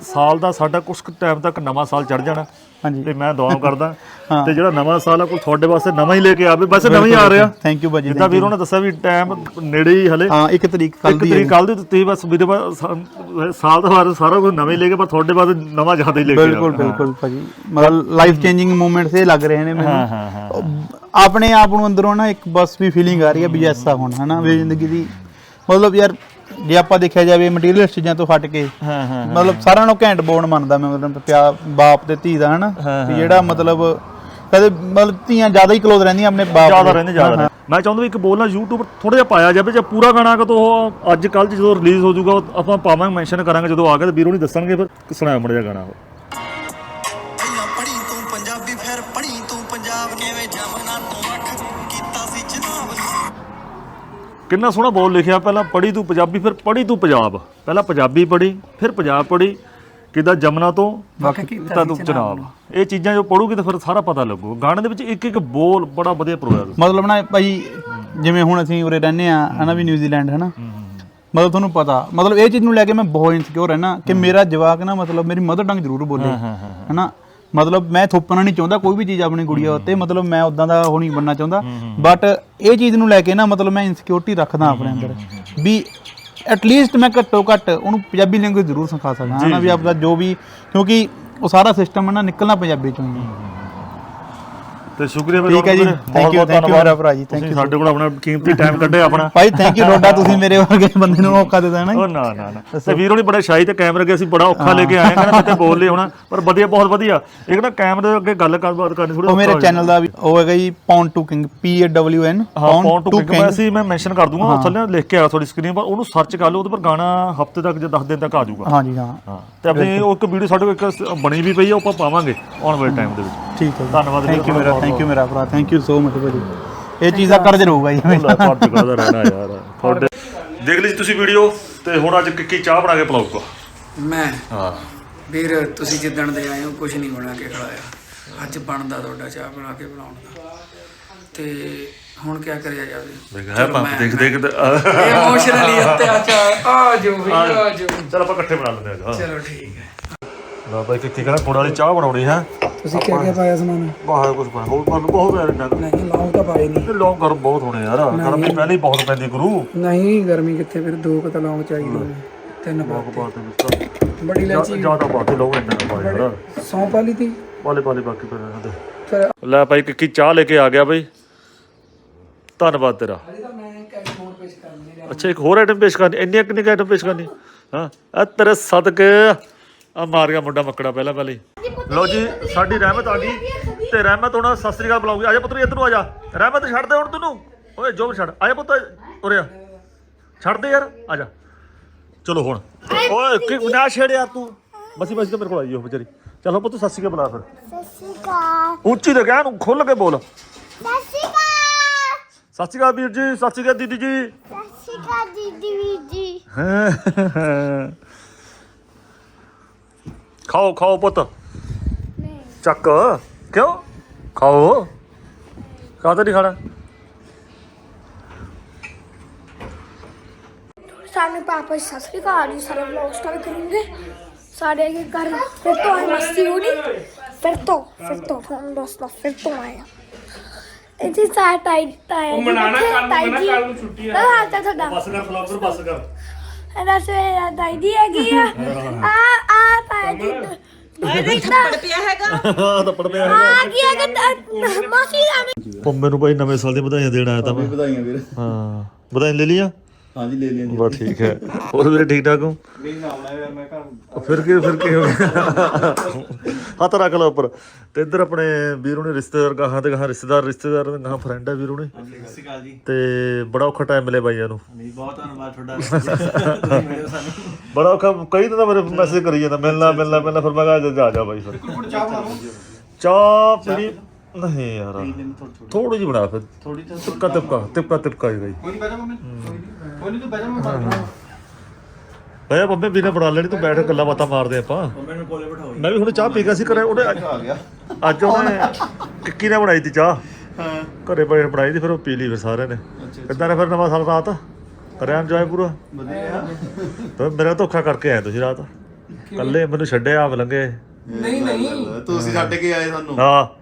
ਸਾਲ ਦਾ ਸਾਡਾ ਕੁਝ ਟਾਈਮ ਤੱਕ ਨਵਾਂ ਸਾਲ ਚੜ ਜਾਣਾ। ਹਾਂਜੀ। ਤੇ ਮੈਂ ਦੁਆ ਕਰਦਾ। ਤੇ ਜਿਹੜਾ ਨਵਾਂ ਸਾਲ ਆ ਕੋਈ ਤੁਹਾਡੇ ਵਾਸਤੇ ਨਵਾਂ ਹੀ ਲੈ ਕੇ ਆਵੇ। ਵੈਸੇ ਨਵਾਂ ਹੀ ਆ ਰਿਹਾ। ਥੈਂਕ ਯੂ ਭਾਜੀ ਜਿੱਦਾਂ। ਵੀਰੋਂ ਨੇ ਦੱਸਿਆ ਵੀ ਟਾਈਮ ਨੇੜੇ ਹੀ ਹਲੇ। ਹਾਂ ਇੱਕ ਤਰੀਕ ਕੱਲ ਇੱਕ ਦੀ ਤਰੀਕ ਹੈ। ਕੱਲ ਦੀ ਦਿੱਤੀ ਬਸ ਵੀਰੇ ਸਾਲ ਦਾ ਬਾਅਦ ਸਾਰਾ ਕੁਝ ਨਵੇਂ ਲੈ ਕੇ ਪਰ ਤੁਹਾਡੇ ਬਾਅਦ ਨਵਾਂ ਜ਼ਿਆਦਾ ਹੀ ਲੈ ਕੇ ਬਿਲਕੁਲ। ਬਿਲਕੁਲ ਭਾਜੀ। ਮਤਲਬ ਲਾਈਫ ਚੇਂਜਿੰਗ ਮੂਮੈਂਟਸ ਇਹ ਲੱਗ ਰਹੇ ਨੇ ਹਾਂ ਮੈਨੂੰ ਹਾਂ ਹਾਂ। ਆਪਣੇ ਆਪ ਨੂੰ ਅੰਦਰੋਂ ਨਾ ਇੱਕ ਬਸ ਵੀ ਫੀਲਿੰਗ ਆ ਰਹੀ ਹੈ ਵੀ ਐਸਾ ਹੋਣਾ ਹਨਾ? ਵੀ ਜ਼ਿੰਦਗੀ ਦੀ ਮਤਲਬ ਯਾਰ ਜੇ ਆਪਾਂ ਦੇਖਿਆ ਜਾਵੇ ਮਟੀਰੀਅਲ ਚੀਜ਼ਾਂ ਤੋਂ ਹਟ ਕੇ ਹਾਂ ਹਾਂ ਮਤਲਬ ਸਾਰਿਆਂ ਨੂੰ ਘੈਂਟ ਬੋਨ ਮੰਨਦਾ ਮੈਂ ਮਤਲਬ ਪਿਆ ਬਾਪ ਤੇ ਧੀ ਦਾ ਹਨਾ? ਵੀ ਜਿਹੜਾ ਮਤਲਬ ਕਦੇ ਮਤਲਬ ਧੀਆਂ ਜ਼ਿਆਦਾ ਹੀ ਕਲੋਜ਼ ਰਹਿੰਦੀਆਂ ਆਪਣੇ ਬਾਪ ਜ਼ਿਆਦਾ। ਰਹਿੰਦੇ ਜ਼ਿਆਦਾ। ਮੈਂ ਚਾਹੁੰਦਾ ਵੀ ਇੱਕ ਬੋਲ ਨਾ YouTube ਥੋੜਾ ਜਿਹਾ ਪਾਇਆ ਜਾਵੇ ਜੇ ਪੂਰਾ ਗਾਣਾ ਕਦੋਂ ਉਹ ਅੱਜ ਕੱਲ ਜਦੋਂ ਰਿਲੀਜ਼ ਹੋ ਜਾਊਗਾ ਆਪਾਂ ਪਾਵਾਂਗੇ ਮੈਂਸ਼ਨ ਕਰਾਂਗੇ ਜਦੋਂ ਆ ਗਿਆ ਤੇ ਵੀਰੋ ਨਹੀਂ ਦੱਸਣਗੇ ਫਿਰ ਸੁਣਾਇਆ ਮੜ ਜਾ ਗਾਣਾ ਉਹ। ਕਿੰਨਾ ਸੋਹਣਾ ਬੋਲ ਲਿਖਿਆ ਪਹਿਲਾਂ ਪੜੀ ਤੂੰ ਪੰਜਾਬੀ ਫਿਰ ਪੜੀ ਤੂੰ ਪੰਜਾਬ। ਪਹਿਲਾਂ ਪੰਜਾਬੀ ਪੜੀ ਫਿਰ ਪੰਜਾਬ ਪੜੀ ਕਿਦਾ ਜਮਨਾ ਤੋਂ ਵਕ ਕੀਤਾ ਤੂੰ ਚਨਾਬ ਇਹ ਚੀਜ਼ਾਂ ਜੋ ਪੜੂਗੀ ਤਾਂ ਫਿਰ ਸਾਰਾ ਪਤਾ ਲੱਗੂ। ਗਾਣੇ ਦੇ ਵਿੱਚ ਇੱਕ ਇੱਕ ਬੋਲ ਬੜਾ ਵਧੀਆ ਪਰੋਇਆ ਤੁਸੀਂ ਮਤਲਬ ਨਾ ਭਾਈ ਜਿਵੇਂ ਹੁਣ ਅਸੀਂ ਉਰੇ ਰਹਿੰਦੇ ਆ ਹਨਾ ਵੀ ਨਿਊਜ਼ੀਲੈਂਡ ਹਨਾ ਮਤਲਬ ਤੁਹਾਨੂੰ ਪਤਾ ਮਤਲਬ ਇਹ ਚੀਜ਼ ਨੂੰ ਲੈ ਕੇ ਮੈਂ ਬਹੁਤ ਇਨਸਿਕਿਉਰ ਰਹਿਣਾ ਕਿ ਮੇਰਾ ਜਵਾਕ ਨਾ ਮਤਲਬ ਮੇਰੀ ਮਦਰ ਟੰਗ ਜ਼ਰੂਰ ਬੋਲੇ ਹਨਾ ਮਤਲਬ ਮੈਂ ਥੋਪਣਾ ਨਹੀਂ ਚਾਹੁੰਦਾ ਕੋਈ ਵੀ ਚੀਜ਼ ਆਪਣੀ ਗੁੜੀਆ ਉੱਤੇ ਮਤਲਬ ਮੈਂ ਉਦਾਂ ਦਾ ਉਹ ਨਹੀਂ ਬਣਨਾ ਚਾਹੁੰਦਾ। ਬਟ ਇਹ ਚੀਜ਼ ਨੂੰ ਲੈ ਕੇ ਨਾ ਮਤਲਬ ਮੈਂ ਇਨਸਿਕਿਉਰਿਟੀ ਰੱਖਦਾ ਆਪਣੇ ਅੰਦਰ। ਵੀ ਐਟ ਲੀਸਟ ਮੈਂ ਘੱਟੋ ਘੱਟ ਉਹਨੂੰ ਪੰਜਾਬੀ ਲੈਂਗੁਏਜ ਜ਼ਰੂਰ ਸਿਖਾ ਸਕਦਾ ਹਨਾ ਵੀ ਆਪਦਾ ਜੋ। ਵੀ ਕਿਉਂਕਿ ਉਹ ਸਾਰਾ ਸਿਸਟਮ ਹੈ ਨਾ ਨਿਕਲਣਾ ਪੰਜਾਬੀ ਚੋਂ ਹੀ ਹੈ। ਤੇ ਸ਼ੁਕਰੀਆ ਠੀਕ ਹੈ ਜੀ। Thank you, thank you ਮੇਰਾ ਭਰਾ ਜੀ, ਤੁਸੀਂ you ਸਾਡੇ ਕੋਲ ਆਪਣਾ ਕੀਮਤੀ ਟਾਈਮ ਕੱਢਿਆ ਆਪਣਾ। ਭਾਈ ਥੈਂਕ ਯੂ ਤੁਹਾਡਾ ਤੁਸੀਂ ਮੇਰੇ ਵਰਗੇ ਬੰਦੇ ਨੂੰ ਮੌਕਾ ਦੇ ਦੇਣਾ ਉਹ ਨਾ ਨਾ ਨਾ। ਤੇ ਵੀਰੋ ਨੇ ਬੜਾ ਸ਼ਾਈ ਤੇ ਕੈਮਰੇ ਅੱਗੇ ਅਸੀਂ ਬੜਾ ਔਖਾ ਲੈ ਕੇ ਆਏ ਕਹਿੰਦਾ ਮੈਂ ਤੇ ਬੋਲ ਲਈ ਹੋਣਾ ਪਰ ਵਧੀਆ ਬਹੁਤ ਵਧੀਆ। ਇੱਕ ਨਾ ਕੈਮਰੇ ਅੱਗੇ ਗੱਲ ਕਰਬਾਤ ਕਰਨੀ ਥੋੜੀ ਉਹ ਮੇਰੇ ਚੈਨਲ ਦਾ ਵੀ ਉਹ ਹੈਗਾ ਜੀ pawn to king P A W N pawn to king ਮੈਂ ਸੀ ਮੈਂ ਮੈਂਸ਼ਨ ਕਰ ਦੂੰਗਾ ਉਹ ਥੱਲੇ ਲਿਖ ਕੇ ਆਇਆ ਤੁਹਾਡੀ ਸਕਰੀਨ ਪਰ ਉਹਨੂੰ ਸਰਚ ਕਰ ਲਓ ਉਹਦੇ ਪਰ ਗਾਣਾ ਹਫ਼ਤੇ ਤੱਕ ਜਾਂ 10 ਦਿਨ ਤੱਕ ਆ ਜਾਊਗਾ। ਹਾਂ ਜੀ ਹਾਂ। ਤੇ ਆਪਣੀ ਉਹ ਇੱਕ ਵੀਡੀਓ ਸਾਡੇ ਕੋਲ ਇੱਕ ਬਣੀ ਵੀ ਪਈ ਹੈ ਉਹ ਆਪਾਂ ਪਾਵਾਂਗੇ ਆਉਣ ਵਾਲੇ ਟਾਈਮ ਦੇ ਵਿੱਚ। ਠੀਕ ਹੈ ਧੰਨਵਾਦ ਥੈਂਕ ਯੂ ਮੇਰਾ ਥੈਂਕ ਯੂ ਮੇਰਾ ਭਰਾ। ਥੈਂਕ ਯੂ ਸੋ ਮਚ ਭਾਜੀ। ਇਹ ਚੀਜ਼ ਦਾ ਕਰਜ਼ ਰਹੂਗਾ ਜੀ। ਲੈ ਫਰਜ਼ ਕਰਦਾ ਰਹਿਣਾ ਯਾਰ। ਤੁਹਾਡੇ ਦੇਖ ਲਈ ਤੁਸੀਂ ਵੀਡੀਓ ਤੇ ਹੁਣ ਅੱਜ ਕਿੱਕੀ ਚਾਹ ਬਣਾ ਕੇ ਪਿਲਾਊਗਾ? ਮੈਂ? ਹਾਂ। ਵੀਰ ਤੁਸੀਂ ਜਿੱਦਣ ਦੇ ਆਏ ਹੋ ਕੁਝ ਨਹੀਂ ਬਣਾ ਕੇ ਖਿਲਾਇਆ ਅੱਜ ਬਣਦਾ ਤੁਹਾਡਾ ਚਾਹ ਬਣਾ ਕੇ ਬਣਾਉਣ ਦਾ। ਤੇ ਹੁਣ ਕੀ ਕਰਿਆ ਜਾਵੇ? ਹੈ ਪੰਪ ਦੇਖ ਦੇਖ। ਇਮੋਸ਼ਨਲੀ ਅਤਿਆਚਾਰ ਆ ਜੋ। ਵੀ ਆ ਜੋ ਚਲ ਆਪਾਂ ਇਕੱਠੇ ਬਣਾ ਲੈਂਦੇ ਹਾਂ ਚਲੋ ਠੀਕ ਹੈ। ਨਾ ਭਾਈ ਕਿੱਕੀ ਕਹਿੰਦਾ ਗੁੜ ਵਾਲੀ ਚਾਹ ਬਣਾਉਣੀ ਹੈ। ਤੁਸੀਂ ਕੀ ਕੀ ਪਾਇਆ ਸਮਾਨ? ਬਾਹਰ ਕੁਝ ਬਣਾ ਹੋਰ ਪਰ ਬਹੁਤ ਪਿਆਰੇ ਡੰਗ ਨਹੀਂ ਲੌਂਗ ਤਾਂ ਪਾਏ ਨਹੀਂ। ਤੇ ਲੋਕ ਗਰਮ ਬਹੁਤ ਹੋਣੇ ਯਾਰ ਗਰਮੀ ਪਹਿਲੇ ਹੀ ਬਹੁਤ ਪੈਂਦੀ ਗੁਰੂ। ਨਹੀਂ ਗਰਮੀ ਕਿੱਥੇ ਫਿਰ ਦੋ ਕੁ ਤਾਂ ਲੌਂਗ ਚਾਹੀਦੇ ਨੇ ਤਿੰਨ ਲੋਕ ਬਾਤ ਵਿੱਚ ਬੜੀ ਇਲਾਚੀ। ਜ਼ਿਆਦਾ ਬਾਤੇ ਲੋਕ ਇੰਨਾ ਨਾ ਪਾਏ ਯਾਰ। ਸੌਂ ਪਾ ਲਈ ਤੀ। ਵਾਲੇ ਵਾਲੇ ਬਾਕੀ ਪੈ ਜਾਂਦੇ। ਫਿਰ ਲੈ ਭਾਈ ਕਿੱਕੀ ਚਾਹ ਲੈ ਕੇ ਆ ਗਿਆ ਬਈ। ਧੰਨਵਾਦ ਤੇਰਾ। ਅਜੇ ਤਾਂ ਮੈਂ ਇੱਕ ਫੋਨ ਪੇਸ਼ ਕਰਨੀ ਅੱਛਾ ਇੱਕ ਹੋਰ ਆਈਟਮ ਪੇਸ਼ ਕਰਨੀ ਇੰਨੀਆਂ ਕਿੰਨੀ ਆਈਟਮ ਪੇਸ਼ ਕਰਨੀ ਹਾਂ ਆ ਤੇਰੇ ਸਦਕੇ ਆ ਮਾਰ ਗਿਆ ਮੁੰਡਾ ਮੱਕੜਾ ਪਹਿਲਾਂ ਪਹਿਲੇ ਲਓ ਜੀ ਸਾਡੀ ਰਹਿਮਤ ਆ ਗਈ। ਤੇ ਰਹਿਮਤ ਹੁਣ ਸਤਿ ਸ੍ਰੀ ਅਕਾਲ ਬੁਲਾਉਗੀ ਆ ਜਾ। ਪੁੱਤਰ ਇੱਧਰ ਨੂੰ ਆ ਜਾ ਰਹਿਮਤ ਛੱਡ ਦੇ ਹੁਣ ਤੈਨੂੰ। ਓਏ ਜੋ ਵੀ ਛੱਡ। ਆ ਜਾ ਪੁੱਤ ਉਰੇ ਆ। ਛੱਡ ਦੇ ਯਾਰ ਆ ਜਾ ਚਲੋ ਹੁਣ। ਓਏ ਕਿ ਨਾ ਛੇੜ ਯਾਰ ਤੂੰ? ਬਸੀ ਬਸੀ ਤਾਂ ਮੇਰੇ ਕੋਲ ਆਈ ਉਹ ਵਿਚਾਰੀ। ਚਲੋ ਪੁੱਤ ਸਤਿ ਸ੍ਰੀ ਅਕਾਲ ਬੁਲਾ ਫਿਰ। ਸਤਿ ਸ਼੍ਰੀ ਅਕਾਲ। ਉੱਚੀ ਤੇ ਕਹਿ ਨੂੰ ਖੁੱਲ ਕੇ ਬੋਲ। ਸਤਿ ਸ਼੍ਰੀ ਅਕਾਲ। ਸਤਿ ਸ੍ਰੀ ਅਕਾਲ ਵੀਰ ਜੀ ਸਤਿ ਸ੍ਰੀ ਅਕਾਲ ਦੀਦੀ ਜੀ। ਸਤਿ ਸ਼੍ਰੀ ਅਕਾਲ ਦੀਦੀ ਵੀਰ ਜੀ। ਖਾਓ ਖਾਓ ਪੁੱਤ। ਚੱਕ। ਕਿਉਂ? ਖਾਓ। ਕਾਹਤੇ ਨਹੀਂ ਖਾਣਾ। ਸਾਨੂੰ ਪਾਪਾ ਜੀ ਸਤਿ ਸ਼੍ਰੀ ਅਕਾਲ ਜੀ ਸਾਰਾ ਵਲੌਗ ਸਟਾਰਟ ਕਰਾਂਗੇ? ਸਾਡੇ ਅੱਗੇ ਘਰ ਫਿਰ ਤੋਂ ਆਏ ਮਸਤੀ ਹੋਣੀ। ਫਿਰ ਤੋਂ ਫਿਰ ਤੋਂ ਹੁਣ ਦੋਸਤੋ ਫਿਰ ਤੋਂ ਆਇਆ ਇੱਥੇ ਸਾਡਾ ਤਾਈ ਤਾਈ ਉਹ ਮਨਾਣਾ ਕੱਲ ਨੂੰ ਮਨਾ ਕੱਲ ਨੂੰ ਛੁੱਟੀ ਆ। ਹਾਂ ਤਾਂ ਤੁਹਾਡਾ। ਬਸ ਕਰ ਫਲਾਪਰ ਬਸ ਕਰ। ਇਹਦਾ ਸਵੇਰਾ ਤਾਈ ਦੀ ਹੈਗੀ ਆ। ਆ ਆ ਤਾਈ ਦੀ ਥੱਪੜ ਪਿਆ ਆ ਤਾਂ ਪੜ ਪਿਆ ਆ ਕੀ ਹੈਗਾ ਮਾਸੀ ਦਾ ਪੰਮੇ ਨੂੰ ਭਾਈ ਨਵੇਂ ਸਾਲ ਦੀ ਵਧਾਈਆਂ ਦੇਣ ਆਇਆ ਤਾਂ ਮੈਂ। ਵਧਾਈਆਂ ਵੀਰ। ਹਾਂ ਵਧਾਈਆਂ ਲੈ ਲੀਆਂ ਹਾਂਜੀ ਲੈ ਲਿਆ ਬਸ ਠੀਕ ਹੈ। ਹੋਰ ਵੀਰੇ ਠੀਕ ਠਾਕ ਹੋ? ਨਹੀਂ ਨਾ ਆਉਣਾ ਯਾਰ ਮੈਂ ਘਰ ਫਿਰ ਕੀ ਫਿਰ ਕੀ ਹੋ ਗਿਆ? ਹੱਥ ਰੱਖ ਲਓ ਉੱਪਰ। ਤੇ ਇੱਧਰ ਆਪਣੇ ਵੀਰੋ ਨੇ ਰਿਸ਼ਤੇਦਾਰ ਗਾਹਾਂ ਤੇ ਗਾਹਾਂ ਰਿਸ਼ਤੇਦਾਰ ਰਿਸ਼ਤੇਦਾਰ ਦੇ ਗਾਹਾਂ ਫਰੈਂਡ ਹੈ ਵੀਰੋ ਨੇ। ਸਤਿ ਸ਼੍ਰੀ ਅਕਾਲ ਜੀ। ਤੇ ਬੜਾ ਔਖਾ ਟਾਈਮ ਮਿਲੇ ਬਾਈਆਂ ਨੂੰ। ਨਹੀਂ ਬਹੁਤ ਧੰਨਵਾਦ ਤੁਹਾਡਾ। ਬੜਾ ਔਖਾ ਕਈ ਦਿਨ ਦਾ ਮੇਰੇ ਮੈਸੇਜ ਕਰੀ ਜਾਂਦਾ ਮਿਲਣਾ ਮਿਲਣਾ ਮਿਲਣਾ ਫਿਰ ਮੈਂ ਕਿਹਾ ਜਾ- ਜਾ ਜਾ ਬਾਈ ਫਿਰ। ਚਾਹ ਬਣਾ ਲਓ ਚਾਹ ਪੀਣੀ ਨਹੀਂ ਯਾਰ। ਥੋੜੀ ਥੋੜੀ ਥੋੜੀ ਜਿਹੀ ਬਣਾ ਫਿਰ। ਥੋੜੀ ਤਾਂ ਤਿਪਕਾ ਤਿਪਕਾ ਤਿਪਕਾ ਤਿਪਕਾ ਹੀ ਗਈ ਕੋਈ ਨਹੀਂ ਬੈਠਾ ਮੰਮੀ। ਕੋਈ ਨਹੀਂ ਤੂੰ ਬੈਠਾ ਮੈਂ ਬਾਤ ਬਈ ਬੰਬੇ ਵੀਰੇ ਬਣਾ ਲੈਣੀ ਤੂੰ ਬੈਠ ਕੇ ਗੱਲਾਂ ਬਾਤਾਂ ਮਾਰਦੇ ਆਪਾਂ। ਮੈਂ ਵੀ ਹੁਣ ਚਾਹ ਪੀ ਗਿਆ ਸੀ ਘਰੇ ਉਹਨੇ ਆ ਗਿਆ। ਅੱਜ ਉਹਨੇ ਕਿੱਕੀ ਨੇ ਬਣਾਈ ਤੀ ਚਾਹ। ਹਾਂ। ਘਰੇ ਬੜੇ ਬਣਾਈ ਤੀ ਫਿਰ ਉਹ ਪੀ ਲਈ ਫਿਰ ਸਾਰਿਆਂ ਨੇ। ਕਿੱਦਾਂ ਨੇ ਫਿਰ ਨਵਾਂ ਸਾਲ ਰਾਤ। ਕਰਿਆ ਇੰਜੋਏ ਪੂਰਾ। ਵਧੀਆ ਤੇ ਮੇਰਾ ਧੋਖਾ ਕਰਕੇ ਆਏ ਤੁਸੀਂ ਰਾਤ। ਕੱਲੇ ਮੈਨੂੰ ਛੱਡਿਆ ਆਪ ਲੰਗੇ ਨਹੀਂ ਨਹੀਂ। ਤੁਸੀਂ ਛੱਡ ਕੇ ਆਏ ਸਾਨੂੰ। ਹਾਂ।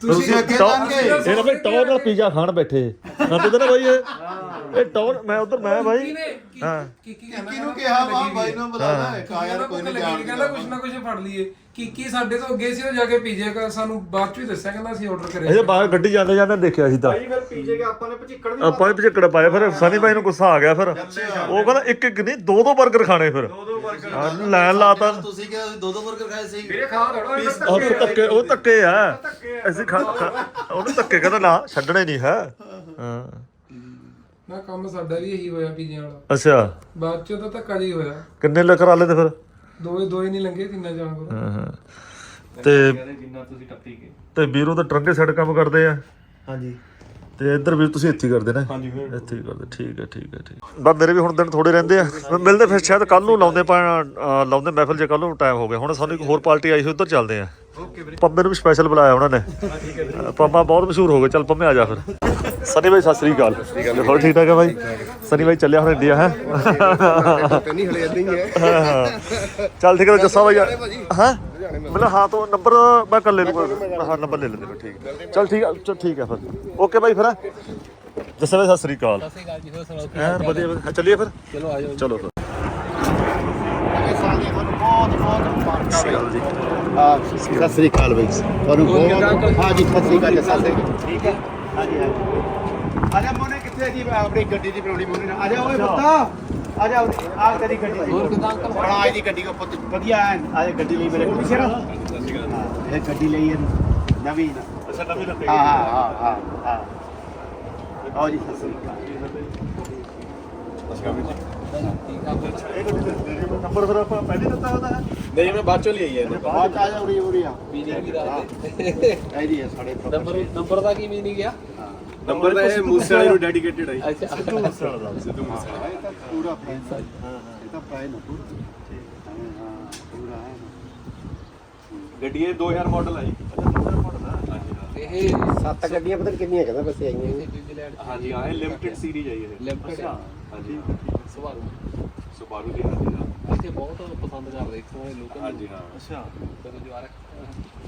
ਤੁਸੀਂ ਅੱਗੇ ਲੰਘ। ਇਹ ਨਾ ਬਈ ਟੌਰ ਨਾਲ ਪੀਜ਼ਾ ਖਾਣ ਬੈਠੇ। ਨਾ ਤੇ ਨਾ ਬਾਈ ਇਹ। ਇਹ ਟੌਰ ਮੈਂ ਉਧਰ ਮੈਂ ਬਾਈ ਹਾਂ। ਕਿਹਨੂੰ ਕਿਹਾ ਵਾ? ਬਾਈ ਨੂੰ ਬੁਲਾਣਾ ਹੈ। ਕਾ ਯਾਰ ਕੋਈ ਨਹੀਂ ਜਾਣ ਕਹਿੰਦਾ ਕੁਛ ਨਾ ਕੁਛ ਫੜ ਲਈਏ। ਕੀਕੀ ਸਾਡੇ ਤੋਂ ਅੱਗੇ ਸੀ ਉਹ ਜਾ ਕੇ ਪੀਜੇ ਕਾ ਸਾਨੂੰ ਬਾਅਦ ਚ ਹੀ ਦੱਸਿਆ ਕਹਿੰਦਾ ਅਸੀਂ ਆਰਡਰ ਕਰਿਆ। ਇਹ ਬਾਹਰ ਗੱਡੀ ਜਾਂਦੇ ਜਾਂਦੇ ਦੇਖਿਆ ਸੀ ਤਾਂ। ਫਿਰ ਪੀਜੇ ਕੇ ਆਪਾਂ ਨੇ ਭਚਿੱਕੜ ਵੀ ਆਪਾਂ ਵੀ ਭਜਕੜ ਪਾਇਆ ਫਿਰ ਸਨੀ ਬਾਈ ਨੂੰ ਗੁੱਸਾ ਆ ਗਿਆ ਫਿਰ। ਉਹ ਕਹਿੰਦਾ ਇੱਕ ਇੱਕ ਨਹੀਂ ਦੋ ਦੋ 버ਗਰ ਖਾਣੇ ਫਿਰ। ਦੋ ਦੋ 버ਗਰ ਲੈਣ ਲਾਤਾ ਤੁਸੀਂ ਕਿਹਾ ਦੋ ਦੋ 버ਗਰ ਖਾਏ ਸੀ। ਵੀਰੇ ਖਾ ਥੋੜਾ ਉਹ ਧੱਕੇ ਉਹ ਧੱਕੇ ਆ। ਅਸੀਂ ਖਾ ਖਾ- ਉਹਨੂੰ ਧੱਕੇ ਕਹਿੰਦਾ ਨਾ ਛੱਡਣੇ ਨਹੀਂ ਹੈ। ਹਾਂ। ਨਾ ਕੰਮ ਸਾਡਾ ਵੀ ਇਹੀ ਹੋਇਆ ਪੀਜੇ ਵਾਲਾ। ਅੱਛਾ। ਬਾਅਦ ਚ ਤਾਂ ਧੱਕਾ ਜੀ ਹੋਇਆ। ਕਿੰਨੇ ਲੱਖ ਕਰਾ ਲੈਂਦੇ ਫਿਰ? ਦੋਏ ਦੋਏ ਨਹੀਂ ਲੰਗੇ ਤਿੰਨਾਂ ਜਾਣ ਕੋਲ। ਹਾਂ ਹਾਂ। ਤੇ ਜਿੰਨਾ ਤੁਸੀਂ ਟੱਪੀ ਗਏ। ਤੇ ਵੀਰੋ ਤਾਂ ਟਰੰਕੇ ਸਾਈਡ ਕੰਮ ਕਰਦੇ ਆ। ਹਾਂਜੀ। ਤੇ ਇੱਧਰ ਵੀ ਤੁਸੀਂ ਇੱਥੇ ਹੀ ਕਰਦੇ ਨਾ। ਹਾਂਜੀ ਇੱਥੇ ਹੀ ਕਰਦੇ ਠੀਕ ਹੈ ਠੀਕ ਹੈ ਠੀਕ ਬਸ ਮੇਰੇ ਵੀ ਹੁਣ ਦਿਨ ਥੋੜੇ ਰਹਿੰਦੇ ਆ। ਮਿਲਦੇ ਫਿਰ ਸ਼ਾਇਦ ਕੱਲ ਨੂੰ ਲਾਉਂਦੇ ਪਾ ਲਾਉਂਦੇ ਮਹਿਫਲ ਜੇ ਕੱਲ ਨੂੰ ਟਾਈਮ ਹੋ ਗਿਆ। ਹੁਣ ਸਾਨੂੰ ਇੱਕ ਹੋਰ ਪਾਰਟੀ ਆਈ ਸੀ ਉੱਧਰ ਚੱਲਦੇ ਆ। ਪੰਮੇ ਨੂੰ ਵੀ ਸਪੈਸ਼ਲ ਬੁਲਾਇਆ ਉਹਨਾਂ ਨੇ। ਅ, ਪੰਮਾ ਬਹੁਤ ਮਸ਼ਹੂਰ ਹੋ ਗਏ। ਚੱਲ ਪੰਮੇ ਆ ਜਾ ਫਿਰ। ਸਨੀ ਬਾਈ ਸਤਿ ਸ੍ਰੀ ਅਕਾਲ। ਹੋਰ ਠੀਕ ਠਾਕ ਹੈ ਬਾਈ? ਸਨੀ ਬਾਈ ਚੱਲਿਆ ਹੁਣ ਇੰਡੀਆ ਹੈ? ਨਹੀਂ ਹਲੇ ਇਦਾਂ ਹੀ ਹੈ ਚੱਲ ਠੀਕ ਹੈ ਜੱਸਾ ਬਾਈ ਹਾਂ? ਮਤਲਬ ਹਾਂ ਤੋਂ ਨੰਬਰ ਮੈਂ ਕਰ ਲੈ ਲੂੰਗਾ ਹਾਂ ਨੰਬਰ ਲੈ ਲੈਂਦੇ ਮੈਂ ਠੀਕ ਹੈ। ਚੱਲ ਠੀਕ ਹੈ ਚੱਲ ਠੀਕ ਹੈ ਫਿਰ। ਓਕੇ ਬਾਈ ਫਿਰ ਹੈਂ? ਜੱਸਾ ਬਾਈ ਸਤਿ ਸ੍ਰੀ ਅਕਾਲ। ਸਤਿ ਸ੍ਰੀ ਅਕਾਲ ਜੀ ਹੋਰ ਸੁਣਾਓ ਐਨ ਵਧੀਆ ਵਧੀਆ। ਚੱਲੀਏ ਫਿਰ? ਚਲੋ ਆਜੋ ਚਲੋ ਫਿਰ। ਸਤਿ ਸ੍ਰੀ ਅਕਾਲ ਬਈ। ਤੁਹਾਨੂੰ ਬਹੁਤ ਹਾਂ ਜੀ ਸਤਿ ਸ੍ਰੀ ਅਕਾਲ ਜੀ ਸਤਿ ਸ੍ਰੀ ਅਕਾਲ। ਠੀਕ ਹੈ? ਹਾਂਜੀ ਹਾਂਜੀ। ਆ ਜਾ ਮੋਨੇ ਕਿੱਥੇ ਜੀ? ਆਪਣੀ ਗੱਡੀ ਦੀ ਬਣਾਉਣੀ ਮੋਨੇ ਆ ਜਾ ਓਏ ਪੁੱਤਾ। ਆ ਜਾ ਆ ਤੇਰੀ ਗੱਡੀ ਦੀ। ਬਣਾ ਇਹਦੀ ਗੱਡੀ ਕੋ ਪੁੱਤ ਵਧੀਆ ਹੈ ਆ ਜਾ ਗੱਡੀ ਲਈ ਮੇਰੇ ਕੋਲ। ਸ਼ੇਰਾ ਇਹ ਗੱਡੀ ਲਈ ਹੈ ਨਵੀਂ ਅੱਛਾ ਨਵੀਂ ਲੱਗੀ ਹਾਂ ਹਾਂ ਹਾਂ ਹਾਂ ਹਾਂ। ਆਓ ਜੀ ਸਤਿ ਸ੍ਰੀ ਅਕਾਲ। ਨੰਬਰ ਫਿਰ ਆਪਾਂ ਪਹਿਲੇ ਦਿੱਤਾ ਉਹਦਾ? ਹੈ ਨਹੀਂ ਮੈਂ ਬਾਅਦ ਚੋਂ ਲਈ ਆਈ ਹੈ ਬਾਅਦ ਚ ਆ ਜਾ ਉਰੀ ਉਰੀ ਆ। ਵੀ ਦਾ ਇਹਦੀ ਹੈ ਸਾਡੇ ਨੰਬਰ ਨੰਬਰ ਦਾ ਕੀ ਮੀਨਿੰਗ ਗਿਆ ਨੰਬਰ ਤਾਂ ਇਹ ਮੂਸੇ ਵਾਲੇ ਨੂੰ ਡੈਡੀਕੇਟਡ ਹੈ ਇਹ ਤਾਂ ਪੂਰਾ ਫੈਂਸ ਹੈ। ਇਹ ਤਾਂ ਪਾਏ ਨਾ। ਪੂਰਾ। ਹਾਂ ਪੂਰਾ ਹੈ ਗੱਡੀ ਇਹ 2000 ਮਾਡਲ ਹੈ। ਇਹ ਸੱਤ ਗੱਡੀਆਂ ਪਤਾ ਕਿੰਨੀਆਂ ਕਹਿੰਦਾ ਵੈਸੇ ਆਈਆਂ। ਹਾਂਜੀ ਹਾਂ ਇਹ ਲਿਮਟਿਡ ਸੀਰੀਜ਼ ਹੈ ਇਹ। ਲਿਮਟਡ ਹਾਂਜੀ। ਸਵਾਲ ਸੁਬਾਰੂ ਦੀ ਹਾਂਜੀ ਹਾਂ। ਇੱਥੇ ਬਹੁਤ ਪਸੰਦ ਕਰਦੇ ਇੱਥੋਂ ਦੇ ਲੋਕ ਹਾਂਜੀ ਹਾਂ। ਅੱਛਾ। ਜਦੋਂ ਜਵਾਰ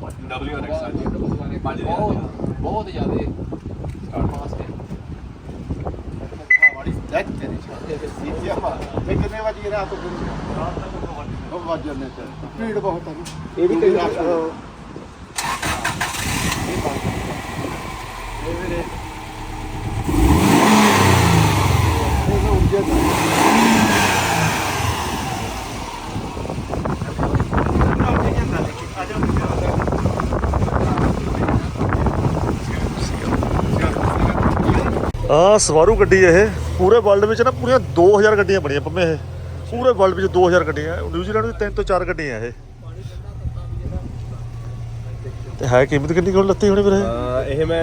WRX ਹਾਂਜੀ। ਪੰਜ ਬਹੁਤ ਬਹੁਤ ਜ਼ਿਆਦੇ ਫਾਸਟ ਹੈ। ਵਾਲੀ। ਸੈਟ ਤੇਰੇ ਸੀਟੀਆ ਮਾ ਮੈਂ ਕਿੰਨੇ ਵਜੇ ਰਾਤ ਤੋਂ ਉਹ ਵੱਜ। ਜਾਂਦੇ ਤੇ। ਭੀੜ ਬਹੁਤ ਹੈ ਇਹ ਵੀ ਕਈ ਆ ਸਵਾਰੂ ਗੱਡੀ ਇਹ। ਪੂਰੇ ਵਰਲਡ ਵਿੱਚ ਨਾ ਪੂਰੀਆਂ 2000 ਗੱਡੀਆਂ ਬਣੀਆਂ ਪੰਮੇ ਇਹ। ਪੂਰੇ ਵਰਲਡ ਵਿੱਚ 2000 ਗੱਡੀਆਂ। ਨਿਊਜ਼ੀਲੈਂਡ ਵਿੱਚ ਤਿੰਨ ਤੋਂ ਚਾਰ ਗੱਡੀਆਂ ਇਹ। ਤੇ ਹੈ ਕੀਮਤ ਕਿੰਨੀ ਕੋਲ ਲੱਤੀ ਹੋਣੀ ਵੀਰੇ? ਇਹ ਮੈਂ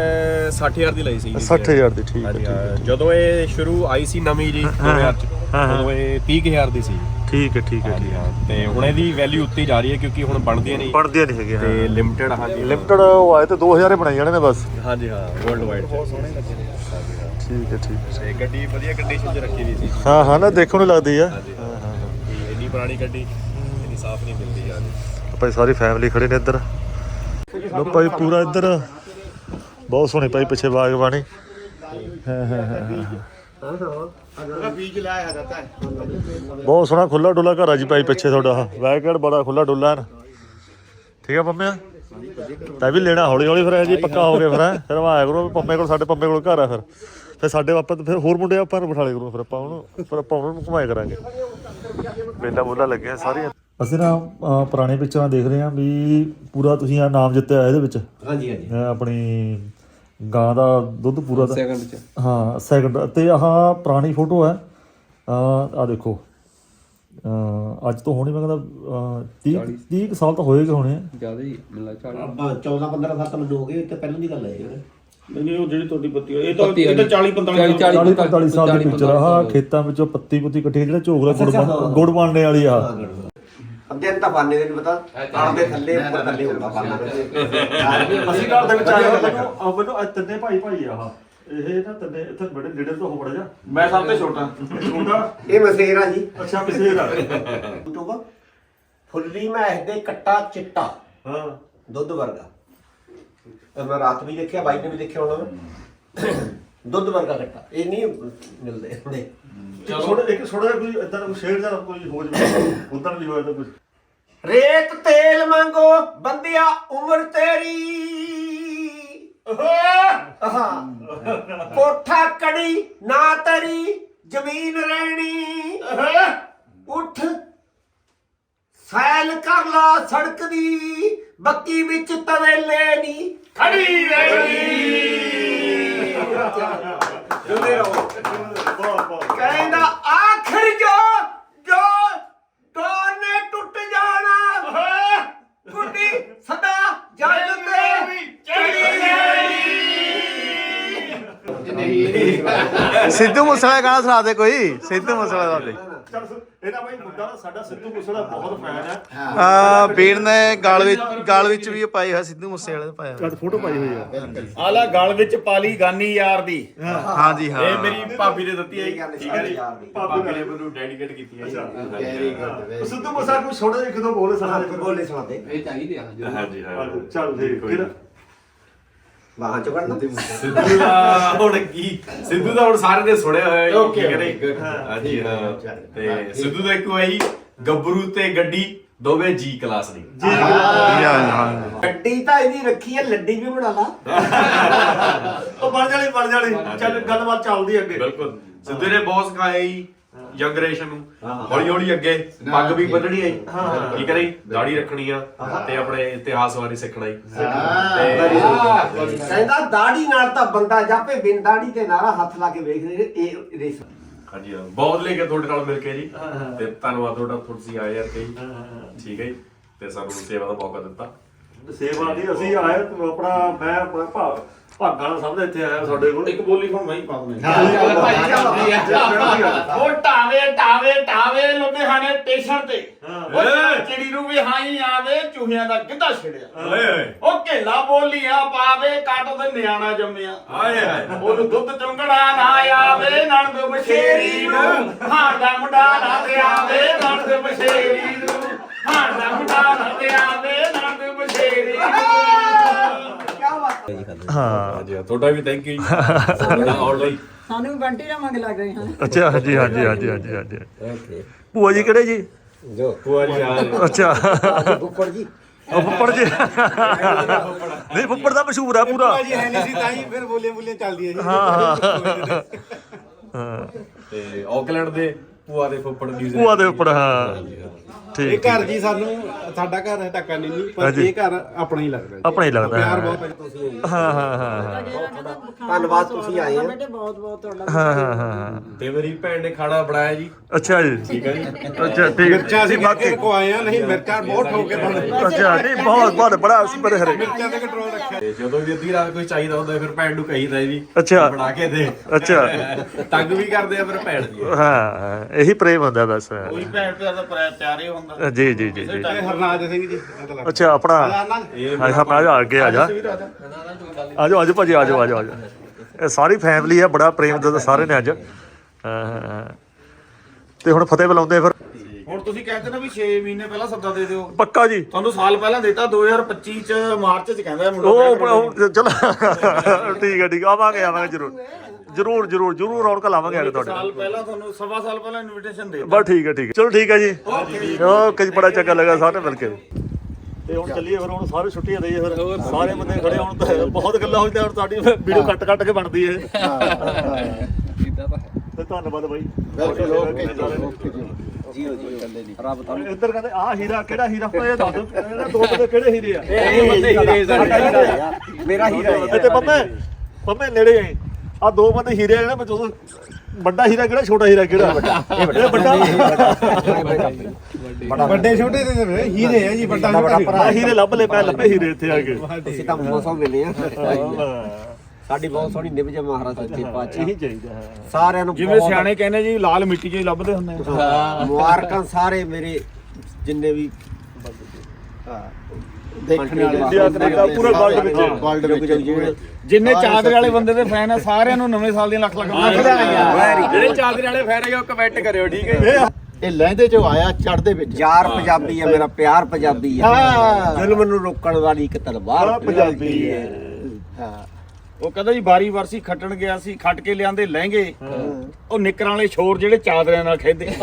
60000 ਦੀ ਲਈ ਸੀ 60000 ਦੀ ਠੀਕ ਹੈ ਜਦੋਂ ਇਹ ਸ਼ੁਰੂ ਆਈ ਸੀ ਨਵੀਂ ਜੀ 2000 ਚ ਹਾਂ, ਹਾਂ। ਉਦੋਂ ਇਹ 30000 ਦੀ ਸੀ। ਠੀਕ ਹੈ ਠੀਕ ਹੈ ਤੇ ਹੁਣ ਇਹਦੀ ਵੈਲਿਊ ਉੱਤੇ ਜਾ ਰਹੀ ਹੈ ਕਿਉਂਕਿ ਹੁਣ ਬਣਦੀਆਂ ਨਹੀਂ। ਬਣਦੀਆਂ ਨਹੀਂ ਹੈਗੀਆਂ ਤੇ ਲਿਮਟਿਡ ਹਾਂਜੀ। ਲਿਮਟਡ ਉਹ ਆਏ ਤੇ 2000 ਹੀ ਬਣਾਈ ਜਾਣੇ ਨੇ ਬਸ। ਹਾਂਜੀ ਹਾਂ। ਵਰਲਡ ਵਾਈਡ ਠੀਕ ਹੈ ਠੀਕ ਹੈ ਤੇ ਗੱਡੀ ਵਧੀਆ ਕੰਡੀਸ਼ਨ 'ਚ ਰੱਖੀ ਹੋਈ ਸੀ। ਹਾਂ ਹਾਂ ਨਾ ਦੇਖਣ ਨੂੰ ਲੱਗਦੀ ਆ। ਹਾਂਜੀ। ਹਾਂ ਕਿ ਇੰਨੀ ਪੁਰਾਣੀ ਗੱਡੀ ਇੰਨੀ ਸਾਫ਼ ਨਹੀਂ ਮਿਲਦੀ ਯਾਰ ਭਾਈ ਸਾਰੀ ਫੈਮਿਲੀ ਖੜੇ ਨੇ ਇੱਧਰ। ਲੋ ਭਾਈ ਪੂਰਾ ਇੱਧਰ। ਬਹੁਤ ਸੋਹਣੀ ਭਾਈ ਪਿੱਛੇ ਬਾਗਬਾਨੀ। ਹਾਂ ਹਾਂ ਹਾਂ ਹਾਂ ਹੈ। ਬਹੁਤ ਸੋਹਣਾ ਖੁੱਲਾ ਡੁੱਲਾ ਘਰ ਆ ਜੀ ਭਾਈ ਪਿੱਛੇ ਤੁਹਾਡਾ। ਬੈਕਯਾਰਡ ਬੜਾ ਖੁੱਲਾ ਡੁੱਲਾ ਹੈ ਠੀਕ ਆ ਪੰਮਿਆ? ਤਾਂ ਵੀ ਲੈਣਾ ਹੌਲੀ ਹੌਲੀ ਫਿਰ ਇਹ ਜੀ ਪੱਕਾ ਹੋ ਗਿਆ ਫਿਰ ਹੈਂ। ਫਿਰ ਆਇਆ ਕਰੂੰ ਪੰਮੇ ਕੋਲ ਸਾਡੇ ਪੰਮੇ ਕੋਲ ਘਰ ਆ ਫਿਰ। ਫਿਰ ਸਾਡੇ ਆਪਾਂ ਫਿਰ ਹੋਰ ਮੁੰਡੇ ਆਪਾਂ ਨੂੰ ਬਿਠਾ ਲਿਆ ਕਰੂੰ ਫਿਰ ਆਪਾਂ ਉਹਨੂੰ ਫਿਰ ਆਪਾਂ ਉਹਨਾਂ ਨੂੰ ਘੁਮਾਇਆ ਕਰਾਂਗੇ। ਮੇਲਾ ਮੋਲਾ ਲੱਗਿਆ ਸਾਰੀਆਂ। ਅਸੀਂ ਨਾ ਅਹ, ਪੁਰਾਣੇ ਪਿਕਚਰਾਂ ਦੇਖ ਰਹੇ ਹਾਂ ਵੀ ਪੂਰਾ ਤੁਸੀਂ ਆ ਨਾਮ ਜਿੱਤਿਆ ਇਹਦੇ ਵਿੱਚ। ਹਾਂਜੀ ਹਾਂਜੀ। ਆਪਣੀ ਗਾਂ ਦਾ ਦੁੱਧ ਪੂਰਾ ਦਾ। ਸੈਕੰਡ ਚ ਹਾਂ ਸੈਕਿੰਡ ਤੇ ਆਹ ਪੁਰਾਣੀ ਫੋਟੋ ਹੈ। ਆ ਦੇਖੋ। ਅਹ ਅੱਜ ਤੋਂ ਹੋਣੀ ਮੈਂ ਕਹਿੰਦਾ 30 30 ਕੁ ਸਾਲ ਤਾਂ ਹੋਏਗੇ ਹੋਣੇ ਆ। ਜ਼ਿਆਦਾ ਹੀ ਮਿਲਦਾ 40 14 15 ਸਾਲ ਤਾਂ ਮੈਨੂੰ ਹੋ ਗਏ ਤੇ ਪਹਿਲਾਂ ਦੀ ਗੱਲ ਹੈ ਇਹ ਨਹੀਂ ਉਹ ਜਿਹੜੀ ਤੁਹਾਡੀ ਪੱਤੀ ਇਹ ਤਾਂ ਪੱਤੀ ਇਹ ਤਾਂ ਵਾਲੀ। 40 45 40 40 45 ਸਾਲ ਦੀ ਪਿਕਚਰ ਆ ਆਹ ਖੇਤਾਂ ਵਿੱਚੋਂ ਪੱਤੀ ਪੁੱਤੀ ਇਕੱਠੀ ਜਿਹੜਾ ਝੋਗਲਾ ਗੁੜ ਬਣ- ਗੁੜ ਬਣਨੇ ਵਾਲੀ ਆ। ਅੱਧੇ ਤਾਂ ਪਾਣੇ ਦੇ ਨਹੀਂ ਪਤਾ ਆਣ ਦੇ ਥੱਲੇ ਉੱਪਰ ਥੱਲੇ ਹੁੰਦਾ ਪਾਣਾ ਅਸੀਂ ਘਰ ਦੇ ਵਿੱਚ ਆਏ ਹੋਏ ਮੈਨੂੰ ਆ ਮੈਨੂੰ ਇਹ ਤਿੰਨੇ ਭਾਈ ਭਾਈ ਆ ਆਹ। ਇਹ ਨਾ ਤਿੰਨੇ ਇੱਥੇ ਬੜੇ ਲੀਡਰ ਤੋਂ ਹੋ ਬੜਾ ਜਾ। ਮੈਂ ਸਭ ਤੋਂ ਛੋਟਾ। ਛੋਟਾ? ਇਹ ਮਸੇਰਾ ਜੀ। ਅੱਛਾ ਪਿਛੇ ਦਾ YouTube ਫੁੱਲੀ ਮੈਸ ਦੇ ਕੱਟਾ ਚਿੱਟਾ। ਹਾਂ। ਦੁੱਧ ਵਰਗਾ। ਤੇ ਮੈਂ ਰਾਤ ਵੀ ਦੇਖਿਆ ਬਾਈ ਨੇ ਵੀ ਦੇਖਿਆ ਹੋਣਾ। ਦੁੱਧ ਵਰਗਾ ਕੱਟਾ ਇਹ ਨਹੀਂ ਮਿਲਦੇ ਹੁੰਦੇ। ਛੋਟਾ ਇੱਕ ਛੋਟਾ ਜਿਹਾ ਕੋਈ ਇਦਾਂ ਦਾ ਕੋਈ ਸ਼ੇਰ ਜਾਂ ਕੋਈ ਹੋ ਜਾਵੇ ਉਦਾਂ ਵੀ ਹੋਇਆ ਤਾਂ ਕੁਝ ਰੇਤ ਤੇਲ ਮੰਗੋ ਬੰਦਿਆ ਉਮਰ ਤੇਰੀ। ਹਾਂ ਕੋਠਾ ਕੜੀ ਨਾ ਤਰੀ ਜ਼ਮੀਨ ਰਹਿਣੀ। ਉੱਠ ਸੈਲ ਕਰ ਲਾ ਸੜਕ ਦੀ ਬੱਕੀ ਵਿੱਚ ਤਵੇਲੇ ਨਹੀਂ ਖੜੀ ਰਹਿਣੀ ਜੁਦੇ ਰਹੋ ਕਹਿੰਦਾ ਆਖਰ ਜੋ ਜੋ ਡੋਰ ਨੇ ਟੁੱਟ ਜਾਣਾ ਕੁੱਟੀ ਸਦਾ ਜੱਜ ਤੇ ਚੜੀ ਸਿੱਧੂ ਮੂਸੇਵਾਲੇ ਦਾ ਗਾਣਾ ਸੁਣਾ ਦੇ ਕੋਈ ਸਿੱਧੂ ਮੂਸੇਵਾਲੇ ਦਾ ਦੇ ਇਹਦਾ ਬਾਈ ਮੁੰਡਾ ਨਾ ਸਾਡਾ ਸਿੱਧੂ ਮੂਸੇ ਦਾ ਬਹੁਤ ਫੈਨ ਹੈ। ਆ ਬੀੜ ਨੇ ਗਾਲ ਵਿੱਚ ਗਾਲ ਵਿੱਚ ਵੀ ਪਾਈ ਹੋਇਆ ਸਿੱਧੂ ਮੂਸੇਵਾਲੇ ਦਾ ਪਾਇਆ ਜਦ ਫੋਟੋ ਪਾਈ ਹੋਈ ਆ। ਆਲਾ ਗਲ ਵਿੱਚ ਪਾਲੀ ਗਾਨੀ ਯਾਰ ਦੀ। ਹਾਂਜੀ ਹਾਂ। ਇਹ ਮੇਰੀ ਭਾਬੀ ਨੇ ਦਿੱਤੀ ਹੈ। ਠੀਕ ਹੈ ਜੀ। ਭਾਬੀ ਨੇ ਮੈਨੂੰ ਡੈਡੀਕੇਟ ਕੀਤੀ ਹੈ ਜੀ। ਉਹ ਸਿੱਧੂ ਮੂਸਾ ਕੋਈ ਛੋਟਾ ਜਿਹਾ ਕਿਦੋਂ ਬੋਲੇ ਸਾਡਾ ਬੋਲੇ ਸੁਣਾਦੇ ਇਹ ਚਾਹੀਦੇ ਆ ਹਾਂ ਚੱਲ ਠੀਕ ਫਿਰ। ਬਾਹਾਂ ਚੋਂ ਕੱਢਣਾ ਸਿੱਧੂ ਦਾ ਹੁਣ ਕੀ? ਸਿੱਧੂ ਦਾ ਹੁਣ ਸਾਰੇ ਨੇ ਸੁਣਿਆ ਹੋਇਆ ਹੈ Okay, ਕੀ ਕਰੇ? ਹਾਂਜੀ ਹਾਂ ਤੇ ਸਿੱਧੂ ਦਾ ਇੱਕ ਜੀ ਗੱਭਰੂ ਤੇ ਗੱਡੀ ਦੋਵੇਂ ਜੀ ਕਲਾਸ ਦੀ ਗੱਡੀ ਤਾਂ ਇਹਦੀ ਰੱਖੀ ਹੈ ਲੱਡੀ ਵੀ ਬਣਾ ਲਾ ਉਹ ਬਣ ਜਾਣੀ ਬਣ ਜਾਣੀ। ਚੱਲ ਗੱਲਬਾਤ ਚੱਲਦੀ ਅੱਗੇ। ਬਿਲਕੁਲ। ਸਿੱਧੂ ਨੇ ਬਹੁਤ ਸਿਖਾਇਆ ਜੀ ਜਨਰੇਸ਼ਨ ਨੂੰ। ਹੌਲੀ ਹੌਲੀ ਅੱਗੇ ਪੱਗ ਵੀ ਬੰਨਣੀ ਹੈ ਜੀ। ਕੀ ਕਰੇ? ਦਾੜੀ ਰੱਖਣੀ ਆ ਤੇ ਆਪਣੇ ਇਤਿਹਾਸ ਬਾਰੇ ਸਿੱਖਣਾ ਤੇ ਕਹਿੰਦਾ ਦਾੜੀ ਨਾਲ ਤਾਂ ਬੰਦਾ ਜਾਪੇ ਬਿਨ ਦਾੜੀ ਤੇ ਨਾਰਾ ਹੱਥ ਲਾ ਕੇ ਵੇਖ ਰਹੇ ਇਹ ਰੇਸ। ਹਾਂਜੀ ਹਾਂ। ਬਹੁਤ ਲੈ ਕੇ ਤੁਹਾਡੇ ਨਾਲ ਮਿਲ ਕੇ ਜੀ। ਤੇ ਧੰਨਵਾਦ ਤੁਹਾਡਾ ਤੁਸੀਂ ਆਏ ਯਾਰ ਕਈ ਠੀਕ ਹੈ ਜੀ। ਤੇ ਸਾਨੂੰ ਸੇਵਾ ਦਾ ਮੌਕਾ ਦਿੱਤਾ। ਸੇਵਾ ਦੀ ਅਸੀਂ ਆਏ ਤੂੰ ਆਪਣਾ ਮੈਂ ਆਪਣਾ ਭਾ- ਭਾਗਾਂ ਸਭ ਦਾ ਇੱਥੇ ਆਇਆ ਸਾਡੇ ਕੋਲ। ਇੱਕ ਬੋਲੀ ਹੁਣ ਮੈਂ ਹੀ ਪਾ ਦਿੰਦਾ। ਹਾਂ ਉਹ ਟਾਵੇ ਟਾਵੇ ਟਾਵੇ ਲੁਧਿਆਣੇ ਸਟੇਸ਼ਨ ਤੇ। ਉਹ ਚਿੜੀ ਨੂੰ ਵੀ ਹਾਈ ਆਵੇ ਚੂਹਿਆਂ ਦਾ ਗਿੱਧਾ ਛਿੜਿਆ। ਓਏ ਓਏ। ਉਹ ਘੇਲਾ ਬੋਲੀਆਂ ਪਾਵੇ ਕੱਟ ਦੇ ਨਿਆਣਾ ਜੰਮਿਆ। ਆਏ ਹਾਏ ਉਹਨੂੰ ਦੁੱਧ ਚੁੰਗੜਾ ਨਾ ਆਵੇ ਨਣਦ ਬਸ਼ੇਰੀ ਨੂੰ। ਹਾਂ ਦਾ ਮੁੰਡਾ ਨਾ ਤੇ ਆਵੇ ਨਣਦ ਬਸ਼ੇਰੀ ਨੂੰ। ਹਾਂ ਦਾ ਮੁੰਡਾ ਨਾ ਤੇ ਆਵੇ ਨਣਦ ਬਸ਼ੇਰੀ ਨੂੰ। ਹਾਂ। ਹਾਂਜੀ ਹਾਂ ਤੁਹਾਡਾ ਵੀ ਥੈਂਕ ਯੂ ਆਉਣ ਲਈ। ਸਾਨੂੰ ਵੀ ਬੰਟੀ ਨਾ ਮੰਗ ਲੱਗ ਰਹੇ ਹਨ ਅੱਛਾ ਹਾਂਜੀ ਹਾਂਜੀ ਹਾਂਜੀ ਹਾਂਜੀ ਹਾਂਜੀ। ਭੂਆ ਜੀ ਕਿਹੜੇ ਜੀ? ਜੋ ਪੂਆ ਜੀ ਆ ਰਹੇ ਅੱਛਾ। ਉੱਪਰ ਜੀ। ਉਹ ਫੁੱਫੜ ਜੀ। ਨਹੀਂ ਫੁੱਫੜ ਦਾ ਮਸ਼ਹੂਰ ਆ ਪੂਰਾ। ਜੀ ਹੈ ਨਹੀਂ ਸੀ ਤਾਂ ਹੀ ਫਿਰ ਬੋਲੀਆਂ ਚੱਲਦੀਆਂ ਜੀ। ਹਾਂ। ਹਾਂ ਹਾਂ ਤੇ ਆਕਲੈਂਡ ਦੇ ਪੂਆ ਦੇ ਫੁੱਫੜ ਨਿਊਜ਼ੀਲੈਂਡ ਭੂਆ ਦੇ ਉੱਪਰ ਹਾਂ। ਇਹ ਠੀਕ ਘਰ ਜੀ ਸਾਨੂੰ ਸਾਡਾ ਘਰ ਹੈ ਟੱਕਾ ਨਹੀਂ ਪਰ ਹਾਂਜੀ। ਇਹ ਘਰ ਆਪਣਾ ਹੀ ਲੱਗਦਾ ਜੀ। ਆਪਣਾ ਹੀ ਲੱਗਦਾ ਪਿਆਰ ਹੈ। ਬਹੁਤ ਹੈ ਤੁਸੀਂ। ਹਾਂ ਹਾਂ ਹਾਂ ਹਾਂ। ਧੰਨਵਾਦ ਤੁਸੀਂ ਆਏ ਆ ਬੇਟੇ ਬਹੁਤ ਬਹੁਤ ਤੁਹਾਡਾ ਹਾਂ ਹਾਂ ਹਾਂ। ਤੇ ਮੇਰੀ ਭੈਣ ਨੇ ਖਾਣਾ ਬਣਾਇਆ ਜੀ। ਅੱਛਾ ਜੀ। ਠੀਕ ਹੈ ਜੀ। ਅੱਛਾ ਠੀਕ। ਮਿਰਚਾਂ ਅਸੀਂ ਬਾਕੀ ਕੋ ਆਏ ਆ ਨਹੀਂ ਮਿਰਚਾਂ ਬਹੁਤ ਠੋਕ ਕੇ ਬਣਦੇ ਅੱਛਾ ਨਹੀਂ ਬਹੁਤ ਬਹੁਤ ਬੜਾ ਸੁਪਰ ਹਰੇ। ਮਿਰਚਾਂ ਤੇ ਕੰਟਰੋਲ ਰੱਖਿਆ। ਤੇ ਜਦੋਂ ਵੀ ਅੱਧੀ ਰਾਤ ਕੋਈ ਚਾਹੀਦਾ ਹੁੰਦਾ ਫਿਰ ਭੈਣ ਨੂੰ ਕਹੀਦਾ ਜੀ ਅੱਛਾ। ਬਣਾ ਕੇ ਦੇ। ਅੱਛਾ। ਤੰਗ ਵੀ ਕਰਦੇ ਆ ਫਿਰ ਭੈਣ ਦੀ ਹਾਂ ਇਹੀ ਪ੍ਰੇਮ ਹੁੰਦਾ ਬਸ। ਕੋਈ ਭੈਣ ਪਿਆਰ ਦਾ ਪਿਆਰ- ਪਿਆਰ ਹੀ ਹੁੰਦਾ। ਜੀ ਜੀ ਜੀ ਜੀ। ਇਹ ਹਰਨਾਜ ਸਿੰਘ ਜੀ ਇਹਦਾ ਲੱਗਦਾ ਅੱਛਾ ਆਪਣਾ ਹਾਂ ਹਾਂ ਆ ਜਾ। ਅੱਗੇ ਆ ਜਾ। ਆ ਜਾਓ ਅੱਜ ਭਾਜੀ ਆ ਆ ਆ ਜਾਓ ਇਹ ਸਾਰੀ ਫੈਮਿਲੀ ਹੈ ਬੜਾ ਪ੍ਰੇਮ ਦਾ ਸਾਰੇ ਨੇ ਅੱਜ। ਹਾਂ, ਹਾਂ, ਹਾਂ। ਤੇ ਹੁਣ ਫਤਿਹ ਬੁਲਾਉਂਦੇ ਫਿਰ। ਹੁਣ ਤੁਸੀਂ ਕਹਿੰਦੇ ਨਾ ਵੀ 6 ਮਹੀਨੇ ਪਹਿਲਾਂ ਸੱਦਾ ਦੇ ਦਿਓ। ਪੱਕਾ ਜੀ। ਤੁਹਾਨੂੰ ਸਾਲ ਪਹਿਲਾਂ ਦਿੱਤਾ 2025 ਚ ਮਾਰਚ ਚ ਕਹਿੰਦਾ ਇਹ ਮੁੰਡਾ ਉਹ ਚਲੋ। ਠੀਕ ਹੈ ਠੀਕ ਹੈ, ਆਵਾਂਗੇ ਆਵਾਂਗੇ ਜਰੂਰ। ਜਰੂਰ ਜਰੂਰ ਜਰੂਰ ਰੌਣਕ ਲਾਵਾਂਗੇ ਅੱਜ ਤੁਹਾਡੇ ਸਾਲ ਪਹਿਲਾਂ ਤੁਹਾਨੂੰ ਸਵਾ ਸਾਲ ਪਹਿਲਾਂ ਇਨਵੀਟੇਸ਼ਨ ਦੇ ਬਸ ਠੀਕ ਹੈ ਠੀਕ ਹੈ। ਚਲੋ ਠੀਕ ਹੈ ਜੀ। ਓਕੇ ਜੀ। ਬੜਾ ਚੰਗਾ ਲੱਗਾ ਸਾਰੇ ਮਿਲ ਕੇ। ਤੇ ਹੁਣ ਚੱਲੀਏ ਫਿਰ ਹੁਣ ਸਾਰੇ ਛੁੱਟੀਆਂ ਦੇਈਏ ਫਿਰ ਸਾਰੇ ਬੰਦੇ ਖੜੇ ਹੁਣ ਤਾਂ ਬਹੁਤ ਗੱਲਾਂ ਹੋਈਆਂ ਹੁਣ ਤੁਹਾਡੀ ਵੀਡੀਓ ਕੱਟ ਕੱਟ ਕੇ ਬਣਦੀ ਹੈ। ਤੇ ਧੰਨਵਾਦ ਬਾਈ। ਜੀਓ। ਜੀ ਕੰਦੇ ਨਹੀਂ ਰੱਬ ਇੱਧਰ ਕਹਿੰਦੇ ਆ ਹੀਰਾ ਕਿਹੜਾ ਹੀਰਾ ਇਹ ਦੱਸ ਦਿਓ ਇਹਨਾਂ ਦੋ ਬੰਦੇ ਕਿਹੜੇ ਹੀਰੇ ਆ? ਇਹ ਹੀਰੇ ਸਾਡਾ ਮੇਰਾ ਹੀਰਾ ਹੈ ਤੇ ਪੰਮੇ ਪੰਮੇ ਨੇੜੇ ਆਈ ਆ ਦੋ ਬੰਦੇ ਹੀਰੇ ਆ ਨਾ ਮੈਂ ਜਦੋਂ ਵੱਡਾ ਹੀਰਾ ਕਿਹੜਾ ਛੋਟਾ ਹੀਰਾ ਕਿਹੜਾ? ਇਹ ਵੱਡਾ। ਵੱਡੇ। ਛੋਟੇ ਦੇ ਦੇ ਹੀਰੇ ਆ ਜੀ ਵੱਡਾ ਆ ਹੀਰੇ ਲੱਭ ਲੈ ਪੈ ਲੱਭੇ ਹੀਰੇ ਇੱਥੇ ਆ ਕੇ। ਤੁਸੀਂ ਤਾਂ 200 ਮਿਲੇ ਆ। ਹਾਂ। ਸਾਡੀ ਬਹੁਤ ਸੋਹਣੀ ਨਿਭ ਜਾ ਮਹਾਰਾਜ ਸੱਚੇ ਪਾਤਸ਼ਾਹ। ਇਹੀ ਚਾਹੀਦਾ ਹੈ। ਸਾਰਿਆਂ ਨੂੰ ਜਿਵੇਂ ਸਿਆਣੇ ਕਹਿੰਦੇ ਜੀ ਲਾਲ ਮਿੱਟੀ 'ਚ ਹੀ ਲੱਭਦੇ ਹੁੰਦੇ ਆ। ਮੁਬਾਰਕਾਂ ਸਾਰੇ ਮੇਰੇ ਜਿੰਨੇ ਵੀ ਦੇਖਣ ਵਾਲੇ ਇੰਡੀਆ, ਕੈਨੇਡਾ, ਪੂਰੇ world ਵਿੱਚ। ਵਰਲਡ ਵਿੱਚ ਜਿੰਨੇ ਚਾਦਰੇ ਵਾਲੇ ਬੰਦੇ ਦੇ ਫੈਨ ਆ ਸਾਰਿਆਂ ਨੂੰ ਨਵੇਂ ਸਾਲ ਦੀਆਂ ਲੱਖ ਲੱਖ ਵਧਾਈਆਂ। ਜਿਹੜੇ ਚਾਦਰੇ ਵਾਲੇ ਫੈਨ ਹੈਗੇ ਉਹ ਕਮੈਂਟ ਕਰਿਓ ਠੀਕ ਹੈ ਇਹ ਲਹਿੰਦੇ ਚੋਂ ਆਇਆ ਚੜਦੇ ਵਿੱਚ। ਯਾਰ ਪੰਜਾਬੀ ਹੈ ਮੇਰਾ ਪਿਆਰ ਪੰਜਾਬੀ ਹੈ। ਜ਼ੁਲਮ ਨੂੰ ਰੋਕਣ ਵਾਲੀ ਇੱਕ ਤਲਵਾਰ ਪੰਜਾਬੀ ਹੈ। ਹਾਂ। ਉਹ ਕਹਿੰਦਾ ਜੀ ਬਾਰੀ ਵਰਸੀ ਖੱਟਣ ਗਿਆ ਸੀ ਖੱਟ ਕੇ ਲਿਆਂਦੇ ਲਹਿੰਗੇ। ਉਹ ਨਿੱਕਰਾਂ ਵਾਲੇ ਛੋਰ ਜਿਹੜੇ ਚਾਦਰਿਆਂ ਨਾਲ ਖੇਦੇ ਕੀ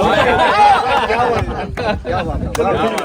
ਬਾਤ ਹੈ।